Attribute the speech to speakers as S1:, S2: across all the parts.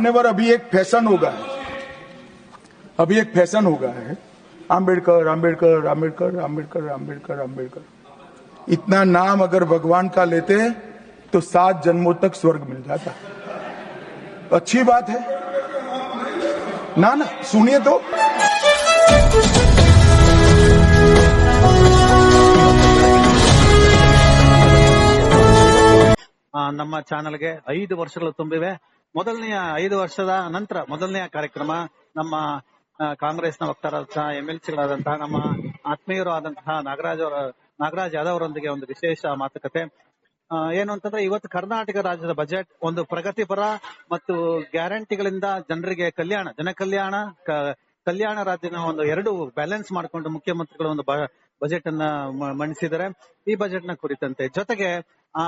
S1: मान्यवर अभी एक फैशन हो गया है अभी एक फैशन हो गया है आम्बेडकर आम्बेडकर आम्बेडकर आम्बेडकर आम्बेडकर आम्बेडकर इतना नाम अगर भगवान का लेते हैं तो सात जन्मों तक स्वर्ग मिल जाता अच्छी बात है ना ना सुनिए तो
S2: ಆ, ನಮ್ಮ ಚಾನೆಲ್ಗೆ ಐದು ವರ್ಷಗಳು ತುಂಬಿವೆ ಮೊದಲನೆಯ ಐದು ವರ್ಷದ ನಂತರ ಮೊದಲನೆಯ ಕಾರ್ಯಕ್ರಮ ನಮ್ಮ ಕಾಂಗ್ರೆಸ್ ಕಾಂಗ್ರೆಸ್ನ ವಕ್ತಾರಾದಂತಹ ಎಂ ಎಲ್ ಸಿಗಳಾದಂತಹ ನಮ್ಮ ಆತ್ಮೀಯರು ಆದಂತಹ ನಾಗರಾಜ್ ಅವರ, ನಾಗರಾಜ್ ಯಾದವ್ ಅವರೊಂದಿಗೆ ಒಂದು ವಿಶೇಷ ಮಾತುಕತೆ. ಏನು ಅಂತಂದ್ರೆ ಇವತ್ತು ಕರ್ನಾಟಕ ರಾಜ್ಯದ ಬಜೆಟ್ ಒಂದು ಪ್ರಗತಿಪರ ಮತ್ತು ಗ್ಯಾರಂಟಿಗಳಿಂದ ಜನರಿಗೆ ಕಲ್ಯಾಣ ಜನ ಕಲ್ಯಾಣ ಕಲ್ಯಾಣ ರಾಜ್ಯನ ಒಂದು ಎರಡು ಬ್ಯಾಲೆನ್ಸ್ ಮಾಡಿಕೊಂಡು ಮುಖ್ಯಮಂತ್ರಿಗಳು ಒಂದು ಬಜೆಟ್ ಅನ್ನ ಮಂಡಿಸಿದ್ದಾರೆ. ಈ ಬಜೆಟ್ನ ಕುರಿತಂತೆ ಜೊತೆಗೆ ಆ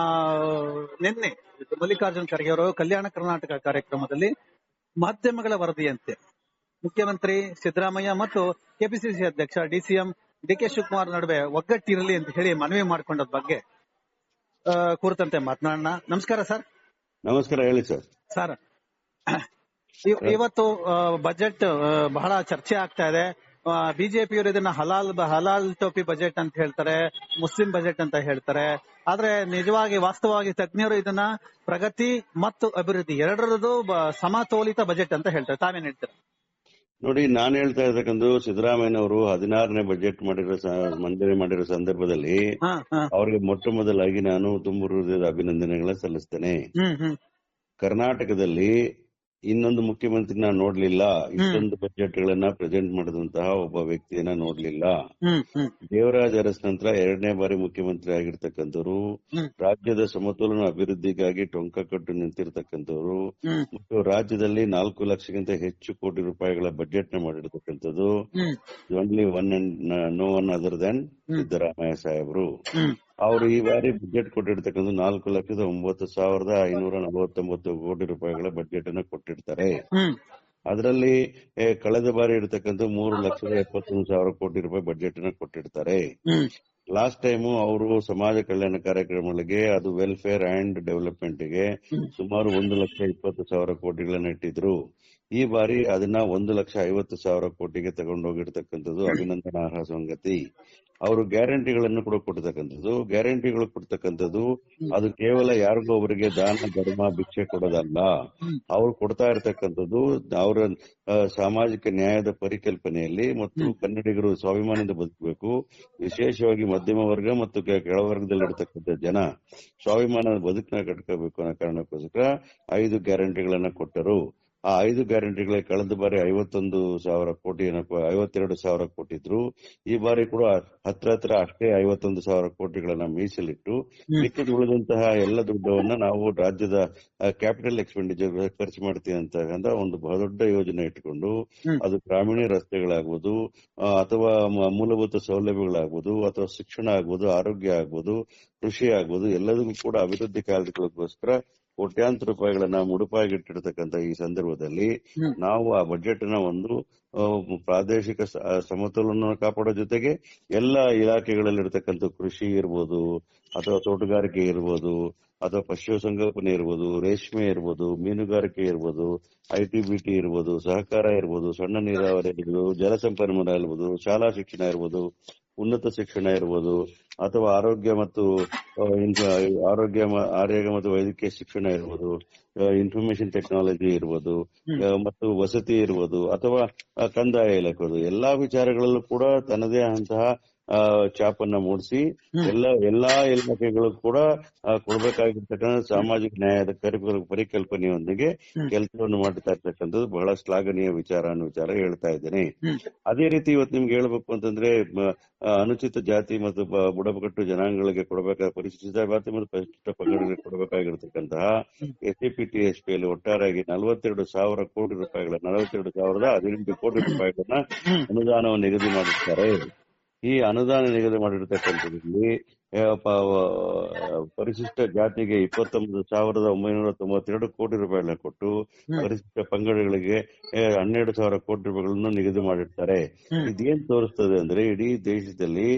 S2: ನಿನ್ನೆ ಮಲ್ಲಿಕಾರ್ಜುನ್ ಖರ್ಗೆ ಅವರು ಕಲ್ಯಾಣ ಕರ್ನಾಟಕ ಕಾರ್ಯಕ್ರಮದಲ್ಲಿ ಮಾಧ್ಯಮಗಳ ವರದಿಯಂತೆ ಮುಖ್ಯಮಂತ್ರಿ ಸಿದ್ದರಾಮಯ್ಯ ಮತ್ತು ಕೆಪಿಸಿಸಿ ಅಧ್ಯಕ್ಷ ಡಿಸಿಎಂ ಡಿ ಕೆ ಶಿವಕುಮಾರ್ ನಡುವೆ ಒಗ್ಗಟ್ಟಿರಲಿ ಅಂತ ಹೇಳಿ ಮನವಿ ಮಾಡಿಕೊಂಡ ಬಗ್ಗೆ ಕುರಿತಂತೆ ಮಾತನಾಡೋಣ. ನಮಸ್ಕಾರ ಸರ್.
S3: ನಮಸ್ಕಾರ ಹೇಳಿ ಸರ್.
S2: ಸರ್ ಇವ್- ಇವತ್ತು ಬಜೆಟ್ ಬಹಳ ಚರ್ಚೆ ಆಗ್ತಾ ಇದೆ. ಬಿಜೆಪಿಯವರು ಇದನ್ನ ಹಲಾಲ್ ಹಲಾಲ್ ಟೋಪಿ ಬಜೆಟ್ ಅಂತ ಹೇಳ್ತಾರೆ ಮುಸ್ಲಿಂ ಬಜೆಟ್ ಅಂತ ಹೇಳ್ತಾರೆ. ಆದ್ರೆ ನಿಜವಾಗಿ ವಾಸ್ತವವಾಗಿ ತಜ್ಞರು ಇದನ್ನ ಪ್ರಗತಿ ಮತ್ತು ಅಭಿವೃದ್ಧಿ ಎರಡರದ್ದು ಸಮತೋಲಿತ ಬಜೆಟ್ ಅಂತ ಹೇಳ್ತಾರೆ. ತಾವೇನ್ ಹೇಳ್ತಾರೆ?
S3: ನೋಡಿ ನಾನು ಹೇಳ್ತಾ ಇರ್ತಕ್ಕಂಥ ಸಿದ್ದರಾಮಯ್ಯನವರು ಹದಿನಾರನೇ ಬಜೆಟ್ ಮಾಡಿರೋ ಮಂಜೂರಿ ಮಂಡನೆ ಮಾಡಿರೋ ಸಂದರ್ಭದಲ್ಲಿ ಅವರಿಗೆ ಮೊಟ್ಟ ಮೊದಲಾಗಿ ನಾನು ತುಂಬ ಹೃದಯದ ಅಭಿನಂದನೆಗಳ ಸಲ್ಲಿಸ್ತೇನೆ. ಕರ್ನಾಟಕದಲ್ಲಿ ಇನ್ನೊಂದು ಮುಖ್ಯಮಂತ್ರಿನ ನಾನು ನೋಡ್ಲಿಲ್ಲ. ಇಷ್ಟೊಂದು ಬಜೆಟ್ ಗಳನ್ನ ಪ್ರೆಸೆಂಟ್ ಮಾಡಿದಂತಹ ಒಬ್ಬ ವ್ಯಕ್ತಿಯನ್ನ ನೋಡ್ಲಿಲ್ಲ. ದೇವರಾಜ್ ಅರಸ್ ನಂತರ ಎರಡನೇ ಬಾರಿ ಮುಖ್ಯಮಂತ್ರಿ ಆಗಿರ್ತಕ್ಕಂಥವ್ರು. ರಾಜ್ಯದ ಸಮತೋಲನ ಅಭಿವೃದ್ಧಿಗಾಗಿ ಟೊಂಕ ಕಟ್ಟು ನಿಂತಿರ್ತಕ್ಕಂಥವ್ರು. ಮತ್ತು ರಾಜ್ಯದಲ್ಲಿ ನಾಲ್ಕು ಲಕ್ಷಕ್ಕಿಂತ ಹೆಚ್ಚು ಕೋಟಿ ರೂಪಾಯಿಗಳ ಬಜೆಟ್ನ ಮಾಡಿರ್ತಕ್ಕಂಥದ್ದು
S2: only
S3: only one and no one other than Siddaramaiah ಸಾಹೇಬರು. ಅವರು ಈ ಬಾರಿ ಬಜೆಟ್ ಕೊಟ್ಟಿರ್ತಕ್ಕಂಥ ನಾಲ್ಕು ಲಕ್ಷದ ಒಂಬತ್ತು ಸಾವಿರದ ಐನೂರ ನಲವತ್ತೊಂಬತ್ತು ಕೋಟಿ ರೂಪಾಯಿಗಳ ಬಜೆಟ್ ಅನ್ನ ಕೊಟ್ಟಿರ್ತಾರೆ. ಅದರಲ್ಲಿ ಕಳೆದ ಬಾರಿ ಇರತಕ್ಕಂಥ ಮೂರು ಲಕ್ಷದ ಎಪ್ಪತ್ತೊಂದು ಸಾವಿರ ಕೋಟಿ ರೂಪಾಯಿ ಬಜೆಟ್ ಅನ್ನ ಕೊಟ್ಟಿರ್ತಾರೆ. ಲಾಸ್ಟ್ ಟೈಮ್ ಅವರು ಸಮಾಜ ಕಲ್ಯಾಣ ಕಾರ್ಯಕ್ರಮಗಳಿಗೆ ಅದು ವೆಲ್ಫೇರ್ ಅಂಡ್ ಡೆವಲಪ್ಮೆಂಟ್ಗೆ ಸುಮಾರು ಒಂದು ಲಕ್ಷ ಇಪ್ಪತ್ತು ಸಾವಿರ ಕೋಟಿಗಳನ್ನ ಇಟ್ಟಿದ್ರು. ಈ ಬಾರಿ ಅದನ್ನ ಒಂದು ಲಕ್ಷ ಐವತ್ತು ಸಾವಿರ ಕೋಟಿಗೆ ತಗೊಂಡೋಗಿರ್ತಕ್ಕಂಥದ್ದು ಅಭಿನಂದನಾರ್ಹ ಸಂಗತಿ ಅವರು ಗ್ಯಾರಂಟಿಗಳನ್ನು ಕೂಡ ಕೊಡ್ತಕ್ಕಂಥದ್ದು ಗ್ಯಾರಂಟಿಗಳು ಕೊಡ್ತಕ್ಕಂಥದ್ದು ಅದು ಕೇವಲ ಯಾರಿಗೋ ಒಬ್ಬರಿಗೆ ದಾನ ಧರ್ಮ ಭಿಕ್ಷೆ ಕೊಡೋದಲ್ಲ. ಅವ್ರು ಕೊಡ್ತಾ ಇರ್ತಕ್ಕಂಥದ್ದು ಅವರ ಸಾಮಾಜಿಕ ನ್ಯಾಯದ ಪರಿಕಲ್ಪನೆಯಲ್ಲಿ ಮತ್ತು ಕನ್ನಡಿಗರು ಸ್ವಾಭಿಮಾನದಿಂದ ಬದುಕಬೇಕು. ವಿಶೇಷವಾಗಿ ಮಧ್ಯಮ ವರ್ಗ ಮತ್ತು ಕೆಳವರ್ಗದಲ್ಲಿ ಕೆಳವರ್ಗದಲ್ಲಿರ್ತಕ್ಕಂಥ ಜನ ಸ್ವಾಭಿಮಾನದ ಬದುಕನ್ನ ಕಟ್ಕೋಬೇಕು ಅನ್ನೋ ಕಾರಣಕ್ಕೋಸ್ಕರ ಐದು ಗ್ಯಾರಂಟಿಗಳನ್ನ ಕೊಟ್ಟರು. ಆ ಐದು ಗ್ಯಾರಂಟಿಗಳೇ ಕಳೆದ ಬಾರಿ ಐವತ್ತೊಂದು ಸಾವಿರ ಕೋಟಿ ಐವತ್ತೆರಡು ಸಾವಿರ ಕೊಟ್ಟಿದ್ರು. ಈ ಬಾರಿ ಕೂಡ ಹತ್ರ ಹತ್ರ ಅಷ್ಟೇ ಐವತ್ತೊಂದು ಸಾವಿರ ಕೋಟಿಗಳನ್ನ ಮೀಸಲಿಟ್ಟು ಮಿಕ್ಕಿದ ಉಳಿದಂತಹ ಎಲ್ಲ ದುಡ್ಡವನ್ನ ನಾವು ರಾಜ್ಯದ ಕ್ಯಾಪಿಟಲ್ ಎಕ್ಸ್ಪೆಂಡಿಚರ್ ಖರ್ಚು ಮಾಡ್ತೀವಿ ಅಂತ ಒಂದು ಬಹಳ ದೊಡ್ಡ ಯೋಜನೆ ಇಟ್ಕೊಂಡು ಅದು ಗ್ರಾಮೀಣ ರಸ್ತೆಗಳಾಗ್ಬೋದು ಅಥವಾ ಮೂಲಭೂತ ಸೌಲಭ್ಯಗಳಾಗ್ಬೋದು ಅಥವಾ ಶಿಕ್ಷಣ ಆಗ್ಬೋದು ಆರೋಗ್ಯ ಆಗ್ಬೋದು ಕೃಷಿ ಆಗ್ಬೋದು ಎಲ್ಲದಕ್ಕೂ ಕೂಡ ಅಭಿವೃದ್ಧಿ ಕಾರ್ಯಗಳಿಗೋಸ್ಕರ ಕೋಟ್ಯಾಂತರ ರೂಪಾಯಿಗಳನ್ನ ಮುಡುಪಾಗಿಟ್ಟಿರ್ತಕ್ಕಂತ ಈ ಸಂದರ್ಭದಲ್ಲಿ ನಾವು ಆ ಬಜೆಟ್ನ ಒಂದು ಪ್ರಾದೇಶಿಕ ಸಮತೋಲನ ಕಾಪಾಡೋ ಜೊತೆಗೆ ಎಲ್ಲಾ ಇಲಾಖೆಗಳಲ್ಲಿ ಇರತಕ್ಕಂತ ಕೃಷಿ ಇರ್ಬೋದು ಅಥವಾ ತೋಟಗಾರಿಕೆ ಇರ್ಬೋದು ಅಥವಾ ಪಶುಸಂಗೋಪನೆ ಇರ್ಬೋದು ರೇಷ್ಮೆ ಇರ್ಬೋದು ಮೀನುಗಾರಿಕೆ ಇರ್ಬೋದು ಐಟಿ ಬಿಟಿ ಇರ್ಬೋದು ಸಹಕಾರ ಇರ್ಬೋದು ಸಣ್ಣ ನೀರಾವರಿ ಇರ್ಬೋದು ಜಲಸಂಪನ್ಮೂಲ ಇರ್ಬೋದು ಶಾಲಾ ಶಿಕ್ಷಣ ಇರ್ಬೋದು ಉನ್ನತ ಶಿಕ್ಷಣ ಇರ್ಬೋದು ಅಥವಾ ಆರೋಗ್ಯ ಮತ್ತು ಆರೋಗ್ಯ ಆರೋಗ್ಯ ಮತ್ತು ವೈದ್ಯಕೀಯ ಶಿಕ್ಷಣ ಇರ್ಬೋದು ಇನ್ಫಾರ್ಮೇಶನ್ ಟೆಕ್ನಾಲಜಿ ಇರ್ಬೋದು ಮತ್ತು ವಸತಿ ಇರ್ಬೋದು ಅಥವಾ ಕಂದಾಯ ಇಲಾಖೆ ಎಲ್ಲಾ ವಿಚಾರಗಳಲ್ಲೂ ಕೂಡ ತನ್ನದೇ ಆದಂತಹ ಆ, ಛಾಪನ್ನ ಮೂಡಿಸಿ ಎಲ್ಲ ಎಲ್ಲಾ ಇಲಾಖೆಗಳು ಕೂಡ ಕೊಡಬೇಕಾಗಿರ್ತಕ್ಕಂಥ ಸಾಮಾಜಿಕ ನ್ಯಾಯದ ಪರಿಕಲ್ಪನೆಯೊಂದಿಗೆ ಕೆಲಸವನ್ನು ಮಾಡ್ತಾ ಇರ್ತಕ್ಕಂಥದ್ದು ಬಹಳ ಶ್ಲಾಘನೀಯ ವಿಚಾರ ಅನ್ನೋ ವಿಚಾರ ಹೇಳ್ತಾ ಇದ್ದೇನೆ. ಅದೇ ರೀತಿ ಇವತ್ತು ನಿಮ್ಗೆ ಹೇಳ್ಬೇಕು ಅಂತಂದ್ರೆ ಅನುಚಿತ ಜಾತಿ ಮತ್ತು ಬುಡಕಟ್ಟು ಜನಾಂಗಗಳಿಗೆ ಕೊಡಬೇಕಾದ ಪರಿಶಿಷ್ಟ ಜಾತಿ ಮತ್ತು ಪರಿಶಿಷ್ಟ ಪಂಗಡಗಳಿಗೆ ಕೊಡಬೇಕಾಗಿರ್ತಕ್ಕಂತಹ S C P T S P ಅಲ್ಲಿ ಒಟ್ಟಾರೆಯಾಗಿ ನಲವತ್ತೆರಡು ಸಾವಿರ ಕೋಟಿ ರೂಪಾಯಿಗಳ ನಲವತ್ತೆರಡು ಸಾವಿರದ ಹದಿನೆಂಟು ಕೋಟಿ ರೂಪಾಯಿಗಳನ್ನ ಅನುದಾನವನ್ನು ನಿಗದಿ ಮಾಡಿರ್ತಾರೆ. ಈ ಅನುದಾನ ನಿಗದಿ ಮಾಡಿರ್ತಕ್ಕಂಥದ್ರಲ್ಲಿ ಪರಿಶಿಷ್ಟ ಜಾತಿಗೆ ಇಪ್ಪತ್ತೊಂಬತ್ತು ಸಾವಿರದ ಒಂಬೈನೂರ ತೊಂಬತ್ತೆರಡು ಕೋಟಿ ರೂಪಾಯಿಗಳನ್ನ ಕೊಟ್ಟು ಪರಿಶಿಷ್ಟ ಪಂಗಡಗಳಿಗೆ ಹನ್ನೆರಡು ಸಾವಿರ ಕೋಟಿ ರೂಪಾಯಿಗಳನ್ನು ನಿಗದಿ ಮಾಡಿರ್ತಾರೆ. ಇದೇನ್ ತೋರಿಸ್ತದೆ ಅಂದ್ರೆ ಇಡೀ ದೇಶದಲ್ಲಿ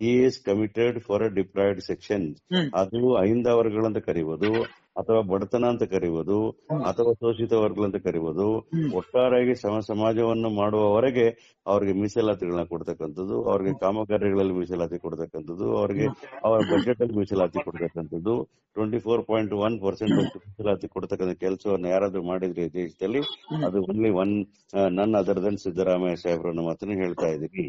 S3: is is committed for uh deprived section ಅದು ಐಂದ ವರ್ಗಗಳಂತ ಕರೀಬಹುದು ಅಥವಾ ಬಡತನ ಅಂತ ಕರೆಯುವುದು ಅಥವಾ ಶೋಷಿತ ವರ್ಗಗಳು ಅಂತ ಕರೆಯುವುದು ಒಟ್ಟಾರೆಯಾಗಿ ಸಮ ಸಮಾಜವನ್ನು ಮಾಡುವವರೆಗೆ ಅವರಿಗೆ ಮೀಸಲಾತಿಗಳನ್ನ ಕೊಡ್ತಕ್ಕಂಥದ್ದು ಅವರಿಗೆ ಕಾಮಗಾರಿಗಳಲ್ಲಿ ಮೀಸಲಾತಿ ಕೊಡ್ತಕ್ಕಂಥದ್ದು ಅವರಿಗೆ ಅವರ ಬಜೆಟ್ ಅಲ್ಲಿ ಮೀಸಲಾತಿ ಕೊಡ್ತಕ್ಕಂಥದ್ದು twenty four point one percent ಮೀಸಲಾತಿ ಕೊಡ್ತಕ್ಕಂಥ ಕೆಲಸವನ್ನು ಯಾರಾದ್ರೂ ಮಾಡಿದ್ರೆ ದೇಶದಲ್ಲಿ ಅದು only one none other than Siddaramaiah ಸಾಹೇಬ್ರನ್ನ ಮಾತ್ರ ಹೇಳ್ತಾ ಇದ್ದೀನಿ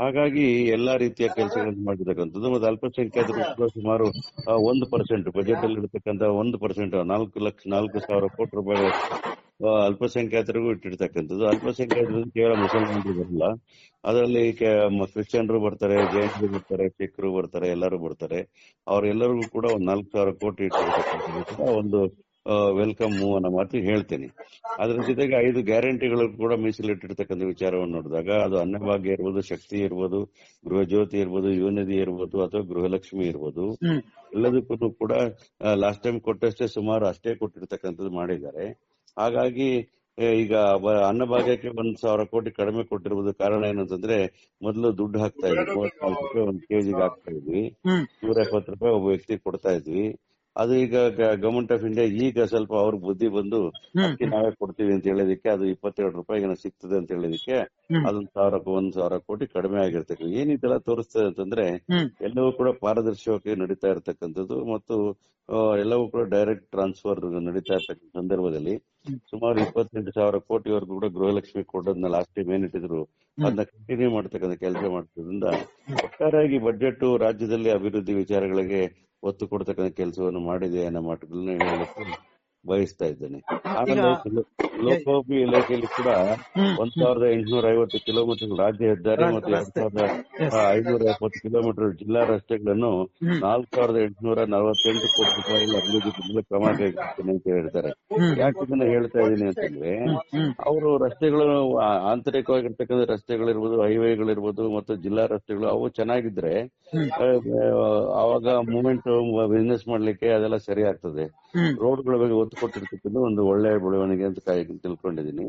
S3: ಹಾಗಾಗಿ ಎಲ್ಲಾ ರೀತಿಯ ಕೆಲಸಗಳನ್ನು ಮಾಡಿರ್ತಕ್ಕಂಥದ್ದು. ಮತ್ತೆ ಅಲ್ಪಸಂಖ್ಯಾತರು ಸುಮಾರು ಒಂದ್ ಪರ್ಸೆಂಟ್ ಬಜೆಟ್ ಅಲ್ಲಿ ಇರತಕ್ಕಂತ ಒಂದು ಪರ್ಸೆಂಟ್ ನಾಲ್ಕು ಲಕ್ಷ ನಾಲ್ಕು ಸಾವಿರ ಕೋಟಿ ರೂಪಾಯಿ ಅಲ್ಪಸಂಖ್ಯಾತರಿಗೂ ಇಟ್ಟಿರ್ತಕ್ಕಂಥದ್ದು. ಅಲ್ಪಸಂಖ್ಯಾತರು ಕೇವಲ ಮುಸಲ್ಮಾನರು ಬರಲ್ಲ. ಅದರಲ್ಲಿ ಕ್ರಿಶ್ಚಿಯನ್ರು ಬರ್ತಾರೆ ಜೈನರು ಬರ್ತಾರೆ ಸಿಖ್ರು ಬರ್ತಾರೆ ಎಲ್ಲರೂ ಬರ್ತಾರೆ. ಅವರೆಲ್ಲರಿಗೂ ಕೂಡ ಒಂದ್ ನಾಲ್ಕು ಸಾವಿರ ಕೋಟಿ ಇಟ್ಟಿರ್ತಕ್ಕಂಥದ್ದು. ಕೂಡ ಒಂದು ವೆಲ್ಕಮ್ ಮೂವ್ ಅನ್ನೋ ಮಾತು ಹೇಳ್ತೇನೆ. ಅದರ ಜೊತೆಗೆ ಐದು ಗ್ಯಾರಂಟಿಗಳು ಕೂಡ ಮೀಸಲಿಟ್ಟಿರ್ತಕ್ಕಂಥ ವಿಚಾರವನ್ನು ನೋಡಿದಾಗ ಅದು ಅನ್ನಭಾಗ್ಯ ಇರ್ಬೋದು ಶಕ್ತಿ ಇರ್ಬೋದು ಗೃಹ ಜ್ಯೋತಿ ಇರ್ಬೋದು ಯುವನಿಧಿ ಇರ್ಬೋದು ಅಥವಾ ಗೃಹಲಕ್ಷ್ಮಿ ಇರ್ಬೋದು. ಎಲ್ಲದಕ್ಕೂ ಕೂಡ ಲಾಸ್ಟ್ ಟೈಮ್ ಕೊಟ್ಟಷ್ಟೇ ಸುಮಾರು ಅಷ್ಟೇ ಕೊಟ್ಟಿರ್ತಕ್ಕಂಥದ್ದು ಮಾಡಿದ್ದಾರೆ. ಹಾಗಾಗಿ ಈಗ ಅನ್ನಭಾಗ್ಯಕ್ಕೆ ಒಂದ್ ಸಾವಿರ ಕೋಟಿ ಕಡಿಮೆ ಕೊಟ್ಟಿರುವುದು ಕಾರಣ ಏನಂತಂದ್ರೆ ಮೊದಲು ದುಡ್ಡು ಹಾಕ್ತಾ ಇದ್ವಿ. ಮೂವತ್ನಾಲ್ಕು ರೂಪಾಯಿ ಒಂದ್ ಕೆಜಿಗೆ ಹಾಕ್ತಾ ಇದ್ವಿ. ನೂರ ಎಪ್ಪತ್ತು ರೂಪಾಯಿ ಒಬ್ಬ ವ್ಯಕ್ತಿ ಕೊಡ್ತಾ ಇದ್ವಿ. ಅದು ಈಗ ಗವರ್ಮೆಂಟ್ ಆಫ್ ಇಂಡಿಯಾ ಈಗ ಸ್ವಲ್ಪ ಅವ್ರ ಬುದ್ಧಿ ಬಂದು ಅಕ್ಕಿ ನಾವೇ ಕೊಡ್ತೀವಿ ಅಂತ ಹೇಳಿದಕ್ಕೆ ಅದು ಇಪ್ಪತ್ತೆರಡು ರೂಪಾಯಿಗೆ ಸಿಗ್ತದೆ ಅಂತ ಹೇಳಿದಕ್ಕೆ. ಅದೊಂದ್ ಸಾವಿರ ಒಂದ್ ಸಾವಿರ ಕೋಟಿ ಕಡಿಮೆ ಆಗಿರ್ತಕ್ಕ ಏನ್ ಇದೆಲ್ಲ ತೋರಿಸ್ತದೆ ಅಂತಂದ್ರೆ ಎಲ್ಲವೂ ಕೂಡ ಪಾರದರ್ಶಕವಾಗಿ ನಡೀತಾ ಇರತಕ್ಕಂಥದ್ದು ಮತ್ತು ಎಲ್ಲವೂ ಕೂಡ ಡೈರೆಕ್ಟ್ ಟ್ರಾನ್ಸ್ಫರ್ ನಡೀತಾ ಇರ್ತಕ್ಕಂಥ ಸಂದರ್ಭದಲ್ಲಿ ಸುಮಾರು ಇಪ್ಪತ್ತೆಂಟು ಸಾವಿರ ಕೋಟಿವರೆಗೂ ಕೂಡ ಗೃಹಲಕ್ಷ್ಮಿ ಕೊಡೋದನ್ನ ಲಾಸ್ಟ್ ಟೈಮ್ ಏನಿಟ್ಟಿದ್ರು ಅದನ್ನ ಕಂಟಿನ್ಯೂ ಮಾಡ್ತಕ್ಕಂಥ ಕೆಲಸ ಮಾಡ್ತಿದ್ರಿಂದ ಒಟ್ಟಾರೆಯಾಗಿ ಬಜೆಟ್ ರಾಜ್ಯದಲ್ಲಿ ಅಭಿವೃದ್ಧಿ ವಿಚಾರಗಳಿಗೆ ಒತ್ತು ಕೊಡ್ತಕ್ಕಂಥ ಕೆಲಸವನ್ನು ಮಾಡಿದೆ ಅನ್ನೋ ಮಾತುಗಳನ್ನ ಹೇಳಲಿಕ್ಕೆ ಬಯಸ್ತಾ ಇದ್ದೇನೆ. ಆಮೇಲೆ ಇಲಾಖೆಯಲ್ಲಿ ಕೂಡ. ಒಂದ್ ಸಾವಿರದ ಎಂಟುನೂರ ಐವತ್ತು ಕಿಲೋಮೀಟರ್ ರಾಜ್ಯ ಹೆದ್ದಾರಿ ಮತ್ತು ಎರಡ್ ಸಾವಿರದ ಐನೂರ ಎಪ್ಪತ್ತು ಕಿಲೋಮೀಟರ್ ಜಿಲ್ಲಾ ರಸ್ತೆಗಳನ್ನು. ನಾಲ್ಕು ಸಾವಿರದ ಎಂಟುನೂರ ನಲವತ್ತೆಂಟು ಕೋಟಿ ರೂಪಾಯಿ ಅಭಿವೃದ್ಧಿ ಕ್ರಮ ಅಂತ ಹೇಳ್ತಾರೆ. ಯಾಕೆ ಇದನ್ನ ಹೇಳ್ತಾ ಇದ್ದೀನಿ ಅಂತಂದ್ರೆ ಅವರು ರಸ್ತೆಗಳು ಆಂತರಿಕವಾಗಿರ್ತಕ್ಕಂಥ ರಸ್ತೆಗಳಿರ್ಬೋದು ಹೈವೇಗಳಿರ್ಬೋದು ಮತ್ತು ಜಿಲ್ಲಾ ರಸ್ತೆಗಳು ಅವು ಚೆನ್ನಾಗಿದ್ರೆ ಅವಾಗ ಮೂವ್ಮೆಂಟ್ ಬಿಸ್ನೆಸ್ ಮಾಡ್ಲಿಕ್ಕೆ ಅದೆಲ್ಲ ಸರಿ ಆಗ್ತದೆ. ರೋಡ್ಗಳ ಬಗ್ಗೆ ಕೊಟ್ಟಿರ್ತಕ್ಕಂಥ ಒಂದು ಒಳ್ಳೆ ಬೆಳವಣಿಗೆ ಅಂತ ಕಾಯ್ ತಿಳ್ಕೊಂಡಿದ್ದೀನಿ.